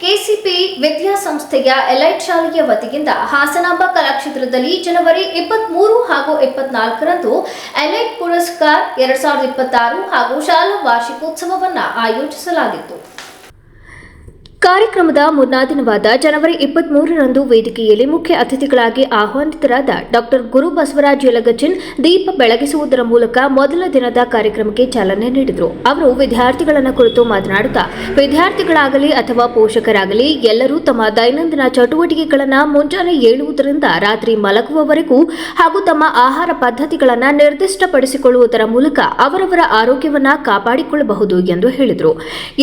ಕೆಸಿಪಿ ವಿದ್ಯಾಸಂಸ್ಥೆಯ ಎಲೈಟ್ ಶಾಲೆಯ ವತಿಯಿಂದ ಹಾಸನಾಂಬ ಕಲಾಕ್ಷೇತ್ರದಲ್ಲಿ ಜನವರಿ ಇಪ್ಪತ್ಮೂರು ಹಾಗೂ ಇಪ್ಪತ್ನಾಲ್ಕರಂದು ಎಲೈಟ್ ಪುರಸ್ಕಾರ್ ಎರಡ್ ಸಾವಿರದ ಇಪ್ಪತ್ತಾರು ಹಾಗೂ ಶಾಲಾ ವಾರ್ಷಿಕೋತ್ಸವವನ್ನು ಆಯೋಜಿಸಲಾಗಿತ್ತು. ಕಾರ್ಯಕ್ರಮದ ಮುನ್ನಾ ದಿನವಾದ ಜನವರಿ ಇಪ್ಪತ್ಮೂರರಂದು ವೇದಿಕೆಯಲ್ಲಿ ಮುಖ್ಯ ಅತಿಥಿಗಳಾಗಿ ಆಹ್ವಾನಿತರಾದ ಡಾಕ್ಟರ್ ಗುರು ಬಸವರಾಜ್ ಯಲಗಚಿನ್ ದೀಪ ಬೆಳಗಿಸುವುದರ ಮೂಲಕ ಮೊದಲ ದಿನದ ಕಾರ್ಯಕ್ರಮಕ್ಕೆ ಚಾಲನೆ ನೀಡಿದರು. ಅವರು ವಿದ್ಯಾರ್ಥಿಗಳನ್ನು ಕುರಿತು ಮಾತನಾಡುತ್ತಾ, ವಿದ್ಯಾರ್ಥಿಗಳಾಗಲಿ ಅಥವಾ ಪೋಷಕರಾಗಲಿ, ಎಲ್ಲರೂ ತಮ್ಮ ದೈನಂದಿನ ಚಟುವಟಿಕೆಗಳನ್ನು ಮುಂಜಾನೆ ಏಳುವುದರಿಂದ ರಾತ್ರಿ ಮಲಗುವವರೆಗೂ ಹಾಗೂ ತಮ್ಮ ಆಹಾರ ಪದ್ಧತಿಗಳನ್ನು ನಿರ್ದಿಷ್ಟಪಡಿಸಿಕೊಳ್ಳುವುದರ ಮೂಲಕ ಅವರವರ ಆರೋಗ್ಯವನ್ನು ಕಾಪಾಡಿಕೊಳ್ಳಬಹುದು ಎಂದು ಹೇಳಿದರು.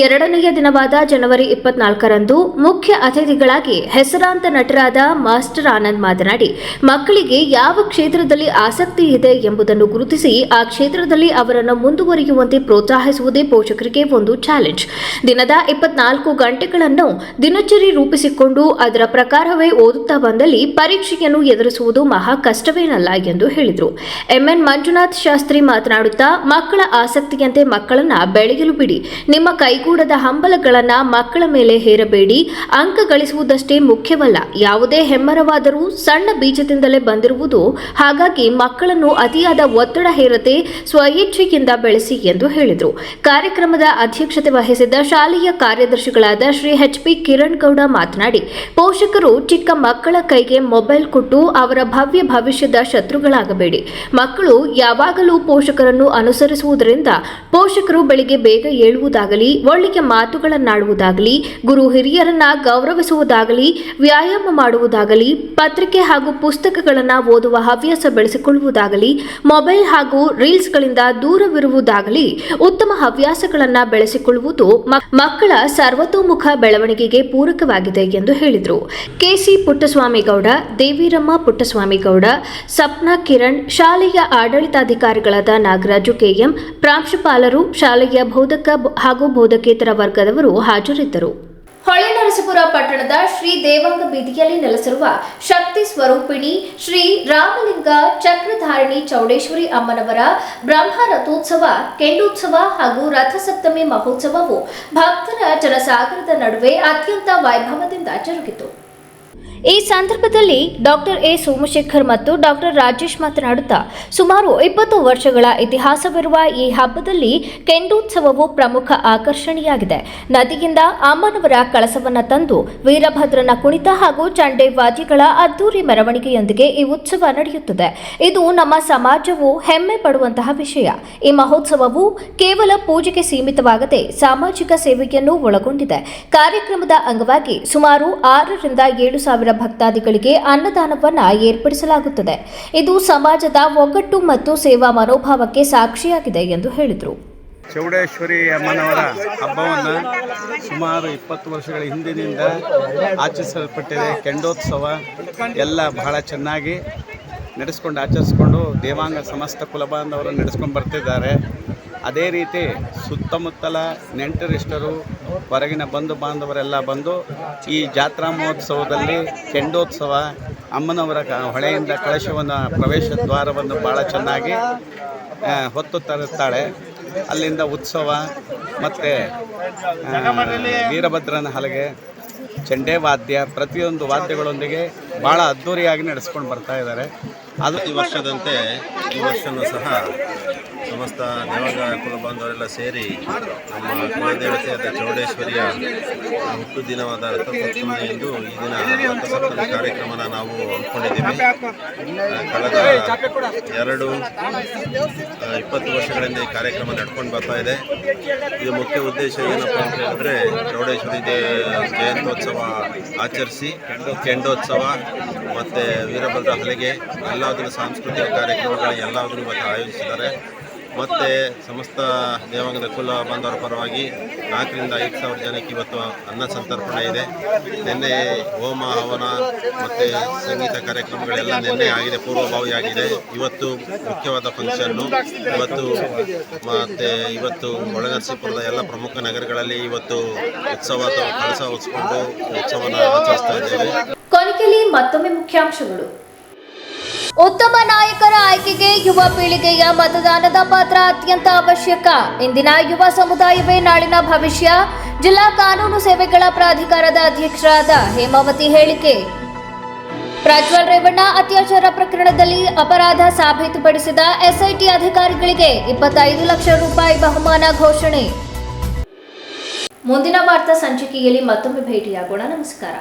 ಎರಡನೆಯ ದಿನವಾದ ಜನವರಿ ಇಪ್ಪತ್ನಾಲ್ಕು ಇಪ್ಪತ್ನಾಲ್ಕರಂದು ಮುಖ್ಯ ಅತಿಥಿಗಳಾಗಿ ಹೆಸರಾಂತ ನಟರಾದ ಮಾಸ್ಟರ್ ಆನಂದ್ ಮಾತನಾಡಿ, ಮಕ್ಕಳಿಗೆ ಯಾವ ಕ್ಷೇತ್ರದಲ್ಲಿ ಆಸಕ್ತಿ ಇದೆ ಎಂಬುದನ್ನು ಗುರುತಿಸಿ, ಆ ಕ್ಷೇತ್ರದಲ್ಲಿ ಅವರನ್ನು ಮುಂದುವರಿಯುವಂತೆ ಪ್ರೋತ್ಸಾಹಿಸುವುದೇ ಪೋಷಕರಿಗೆ ಒಂದು ಚಾಲೆಂಜ್. ದಿನದ ಇಪ್ಪತ್ನಾಲ್ಕು ಗಂಟೆಗಳನ್ನು ದಿನಚರಿ ರೂಪಿಸಿಕೊಂಡು ಅದರ ಪ್ರಕಾರವೇ ಓದುತ್ತಾ ಬಂದಲ್ಲಿ ಪರೀಕ್ಷೆಯನ್ನು ಎದುರಿಸುವುದು ಮಹಾ ಕಷ್ಟವೇನಲ್ಲ ಎಂದು ಹೇಳಿದರು. ಎಂಎನ್ ಮಂಜುನಾಥ್ ಶಾಸ್ತ್ರಿ ಮಾತನಾಡುತ್ತಾ, ಮಕ್ಕಳ ಆಸಕ್ತಿಯಂತೆ ಮಕ್ಕಳನ್ನ ಬೆಳೆಯಲು ಬಿಡಿ. ನಿಮ್ಮ ಕೈಗೂಡದ ಹಂಬಲಗಳನ್ನ ಮಕ್ಕಳ ಮೇಲೆ ಹೇರಬೇಡಿ. ಅಂಕ ಗಳಿಸುವುದಷ್ಟೇ ಮುಖ್ಯವಲ್ಲ. ಯಾವುದೇ ಹೆಮ್ಮರವಾದರೂ ಸಣ್ಣ ಬೀಜದಿಂದಲೇ ಬಂದಿರುವುದು. ಹಾಗಾಗಿ ಮಕ್ಕಳನ್ನು ಅತಿಯಾದ ಒತ್ತಡ ಹೇರದೆ ಸ್ವಇಚ್ಛೆಯಿಂದ ಬೆಳೆಸಿ ಎಂದು ಹೇಳಿದರು. ಕಾರ್ಯಕ್ರಮದ ಅಧ್ಯಕ್ಷತೆ ವಹಿಸಿದ್ದ ಶಾಲೆಯ ಕಾರ್ಯದರ್ಶಿಗಳಾದ ಶ್ರೀ ಎಚ್ ಪಿ ಕಿರಣ್ ಗೌಡ ಮಾತನಾಡಿ, ಪೋಷಕರು ಚಿಕ್ಕ ಮಕ್ಕಳ ಕೈಗೆ ಮೊಬೈಲ್ ಕೊಟ್ಟು ಅವರ ಭವ್ಯ ಭವಿಷ್ಯದ ಶತ್ರುಗಳಾಗಬೇಡಿ. ಮಕ್ಕಳು ಯಾವಾಗಲೂ ಪೋಷಕರನ್ನು ಅನುಸರಿಸುವುದರಿಂದ ಪೋಷಕರು ಬೆಳಿಗ್ಗೆ ಬೇಗ ಏಳುವುದಾಗಲಿ, ಒಳ್ಳೆಯ ಮಾತುಗಳನ್ನಾಡುವುದಾಗಲಿ ಗುರು ಹಿರಿಯರನ್ನ ಗೌರವಿಸುವುದಾಗಲಿ, ವ್ಯಾಯಾಮ ಮಾಡುವುದಾಗಲಿ, ಪತ್ರಿಕೆ ಹಾಗೂ ಪುಸ್ತಕಗಳನ್ನು ಓದುವ ಹವ್ಯಾಸ ಬೆಳೆಸಿಕೊಳ್ಳುವುದಾಗಲಿ, ಮೊಬೈಲ್ ಹಾಗೂ ರೀಲ್ಸ್ಗಳಿಂದ ದೂರವಿರುವುದಾಗಲಿ, ಉತ್ತಮ ಹವ್ಯಾಸಗಳನ್ನು ಬೆಳೆಸಿಕೊಳ್ಳುವುದು ಮಕ್ಕಳ ಸರ್ವತೋಮುಖ ಬೆಳವಣಿಗೆಗೆ ಪೂರಕವಾಗಿದೆ ಎಂದು ಹೇಳಿದರು. ಕೆಸಿ ಪುಟ್ಟಸ್ವಾಮಿಗೌಡ, ದೇವಿರಮ್ಮ ಪುಟ್ಟಸ್ವಾಮಿಗೌಡ, ಸಪ್ನಾ ಕಿರಣ್, ಶಾಲೆಯ ಆಡಳಿತಾಧಿಕಾರಿಗಳಾದ ನಾಗರಾಜು ಕೆಎಂ ಪ್ರಾಂಶುಪಾಲರು, ಶಾಲೆಯ ಬೋಧಕ ಹಾಗೂ ಬೋಧಕೇತರ ವರ್ಗದವರು ಹಾಜರಿದ್ದರು. ಹೊಳೆನರಸೀಪುರ ಪಟ್ಟಣದ ಶ್ರೀ ದೇವಾಂಗ ಬೀದಿಯಲ್ಲಿ ನೆಲೆಸಿರುವ ಶಕ್ತಿ ಸ್ವರೂಪಿಣಿ ಶ್ರೀ ರಾಮಲಿಂಗ ಚಕ್ರಧಾರಿಣಿ ಚೌಡೇಶ್ವರಿ ಅಮ್ಮನವರ ಬ್ರಹ್ಮ ರಥೋತ್ಸವ, ಕೆಂಡೋತ್ಸವ ಹಾಗೂ ರಥಸಪ್ತಮಿ ಮಹೋತ್ಸವವು ಭಕ್ತರ ಜನಸಾಗರದ ನಡುವೆ ಅತ್ಯಂತ ವೈಭವದಿಂದ ಜರುಗಿತು. ಈ ಸಂದರ್ಭದಲ್ಲಿ ಡಾಕ್ಟರ್ ಎ ಸೋಮಶೇಖರ್ ಮತ್ತು ಡಾಕ್ಟರ್ ರಾಜೇಶ್ ಮಾತನಾಡುತ್ತಾ, ಸುಮಾರು ಇಪ್ಪತ್ತು ವರ್ಷಗಳ ಇತಿಹಾಸವಿರುವ ಈ ಹಬ್ಬದಲ್ಲಿ ಕೆಂಡೋತ್ಸವವು ಪ್ರಮುಖ ಆಕರ್ಷಣೆಯಾಗಿದೆ. ನದಿಯಿಂದ ಅಮ್ಮನವರ ಕಳಸವನ್ನು ತಂದು ವೀರಭದ್ರನ ಕುಣಿತ ಹಾಗೂ ಚಂಡೆ ವಾದ್ಯಗಳ ಅದ್ದೂರಿ ಮೆರವಣಿಗೆಯೊಂದಿಗೆ ಈ ಉತ್ಸವ ನಡೆಯುತ್ತದೆ. ಇದು ನಮ್ಮ ಸಮಾಜವು ಹೆಮ್ಮೆ ಪಡುವಂತಹ ವಿಷಯ. ಈ ಮಹೋತ್ಸವವು ಕೇವಲ ಪೂಜೆಗೆ ಸೀಮಿತವಾಗದೆ ಸಾಮಾಜಿಕ ಸೇವೆಯನ್ನು ಒಳಗೊಂಡಿದೆ. ಕಾರ್ಯಕ್ರಮದ ಅಂಗವಾಗಿ ಸುಮಾರು ಆರರಿಂದ ಏಳು ಸಾವಿರ ಭಕ್ತಾದಿಗಳಿಗೆ ಅನ್ನದಾನವನ್ನು ಏರ್ಪಡಿಸಲಾಗುತ್ತದೆ. ಇದು ಸಮಾಜದ ಒಗ್ಗಟ್ಟು ಮತ್ತು ಸೇವಾ ಮನೋಭಾವಕ್ಕೆ ಸಾಕ್ಷಿಯಾಗಿದೆ ಎಂದು ಹೇಳಿದರು. ಚೌಡೇಶ್ವರಿ ಅಮ್ಮನವರ ಹಬ್ಬವನ್ನು ಸುಮಾರು ಇಪ್ಪತ್ತು ವರ್ಷಗಳ ಹಿಂದಿನಿಂದ ಆಚರಿಸಲ್ಪಟ್ಟಿದೆ. ಕೆಂಡೋತ್ಸವ ಎಲ್ಲ ಬಹಳ ಚೆನ್ನಾಗಿ ನಡೆಸ್ಕೊಂಡು ಆಚರಿಸ್ಕೊಂಡು ದೇವಾಂಗ ಸಮಸ್ತ ಕುಲಬಾಂಧವರು ನಡೆಸ್ಕೊಂಡು ಬರ್ತಿದ್ದಾರೆ. ಅದೇ ರೀತಿ ಸುತ್ತಮುತ್ತಲ ನೆಂಟರಿಷ್ಟರು, ಹೊರಗಿನ ಬಂಧು ಬಾಂಧವರೆಲ್ಲ ಬಂದು ಈ ಜಾತ್ರಾ ಮಹೋತ್ಸವದಲ್ಲಿ ಚೆಂಡೋತ್ಸವ ಅಮ್ಮನವರ ಹೊಳೆಯಿಂದ ಕಳಶವನ್ನು ಪ್ರವೇಶ ದ್ವಾರವನ್ನು ಭಾಳ ಚೆನ್ನಾಗಿ ಹೊತ್ತು ತರುತ್ತಾಳೆ. ಅಲ್ಲಿಂದ ಉತ್ಸವ ಮತ್ತು ವೀರಭದ್ರನ ಹಲಗೆ, ಚಂಡೆ ವಾದ್ಯ, ಪ್ರತಿಯೊಂದು ವಾದ್ಯಗಳೊಂದಿಗೆ ಭಾಳ ಅದ್ಧೂರಿಯಾಗಿ ನಡೆಸ್ಕೊಂಡು ಬರ್ತಾ ಇದ್ದಾರೆ. ಅದು ಈ ವರ್ಷದಂತೆ ಈ ವರ್ಷವೂ ಸಹ ಸಮಸ್ತ ದೇವಾಂಗ ಕುಲ ಬಾಂಧವರೆಲ್ಲ ಸೇರಿ ನಮ್ಮ ಕುಲದೇವತೆಯಾದ ಚೌಡೇಶ್ವರಿಯ ಹುಟ್ಟು ದಿನವಾದ ರಥಸಪ್ತಮಿಯಂದು ಈ ದಿನ ರಥಸಪ್ತಮಿ ಕಾರ್ಯಕ್ರಮನ ನಾವು ಹಮ್ಮಿಕೊಂಡಿದ್ದೀವಿ. ಕಳೆದ ಎರಡು ಇಪ್ಪತ್ತು ವರ್ಷಗಳಿಂದ ಈ ಕಾರ್ಯಕ್ರಮ ನಡ್ಕೊಂಡು ಬರ್ತಾ ಇದೆ. ಇದು ಮುಖ್ಯ ಉದ್ದೇಶ ಏನಪ್ಪ ಅಂತ ಹೇಳಿದ್ರೆ, ಚೌಡೇಶ್ವರಿ ಜಯಂತ್ಯೋತ್ಸವ ಆಚರಿಸಿ, ಕೆಂಡೋತ್ಸವ ಮತ್ತು ವೀರಭದ್ರ ಹಲಿಗೆ ಎಲ್ಲಾದರೂ ಸಾಂಸ್ಕೃತಿಕ ಕಾರ್ಯಕ್ರಮಗಳು ಎಲ್ಲಾದರೂ ಇವತ್ತು ಆಯೋಜಿಸಿದ್ದಾರೆ. ಮತ್ತು ಸಮಸ್ತ ದೇವಾಂಗದ ಕುಲ ಬಾಂಧವರ ಪರವಾಗಿ ನಾಲ್ಕರಿಂದ ಐದು ಸಾವಿರ ಜನಕ್ಕೆ ಇವತ್ತು ಅನ್ನ ಸಂತರ್ಪಣೆ ಇದೆ. ನಿನ್ನೆ ಹೋಮ, ಹವನ ಮತ್ತು ಸಂಗೀತ ಕಾರ್ಯಕ್ರಮಗಳೆಲ್ಲ ನಿನ್ನೆ ಆಗಿದೆ, ಪೂರ್ವಭಾವಿಯಾಗಿದೆ. ಇವತ್ತು ಮುಖ್ಯವಾದ ಫಂಕ್ಷನ್ನು ಇವತ್ತು ಮತ್ತು ಇವತ್ತು ಒಳಗರ್ಸಿಪುರದ ಎಲ್ಲ ಪ್ರಮುಖ ನಗರಗಳಲ್ಲಿ ಇವತ್ತು ಉತ್ಸವ ಅಥವಾ ಕಳಸ ಉತ್ಸ್ಕೊಂಡು ಉತ್ಸವನ ಆಚರಿಸ್ತಾ ಇದ್ದೇವೆ. ಕೊನೆಯಲ್ಲಿ ಮತ್ತೊಮ್ಮೆ ಮುಖ್ಯಾಂಶಗಳು. ಉತ್ತಮ ನಾಯಕರ ಆಯ್ಕೆಗೆ ಯುವ ಪೀಳಿಗೆಯ ಮತದಾನದ ಪಾತ್ರ ಅತ್ಯಂತ ಅವಶ್ಯಕ. ಇಂದಿನ ಯುವ ಸಮುದಾಯವೇ ನಾಳಿನ ಭವಿಷ್ಯ. ಜಿಲ್ಲಾ ಕಾನೂನು ಸೇವೆಗಳ ಪ್ರಾಧಿಕಾರದ ಅಧ್ಯಕ್ಷರಾದ ಹೇಮಾವತಿ ಹೇಳಿಕೆ. ಪ್ರಜ್ವಲ್ ರೇವಣ್ಣ ಅತ್ಯಾಚಾರ ಪ್ರಕರಣದಲ್ಲಿ ಅಪರಾಧ ಸಾಬೀತುಪಡಿಸಿದ ಎಸ್ಐಟಿ ಅಧಿಕಾರಿಗಳಿಗೆ ಇಪ್ಪತ್ತೈದು ಲಕ್ಷ ರೂಪಾಯಿ ಬಹುಮಾನ ಘೋಷಣೆ. ಮುಂದಿನ ವಾರ್ತಾ ಸಂಚಿಕೆಯಲ್ಲಿ ಮತ್ತೊಮ್ಮೆ ಭೇಟಿಯಾಗೋಣ. ನಮಸ್ಕಾರ.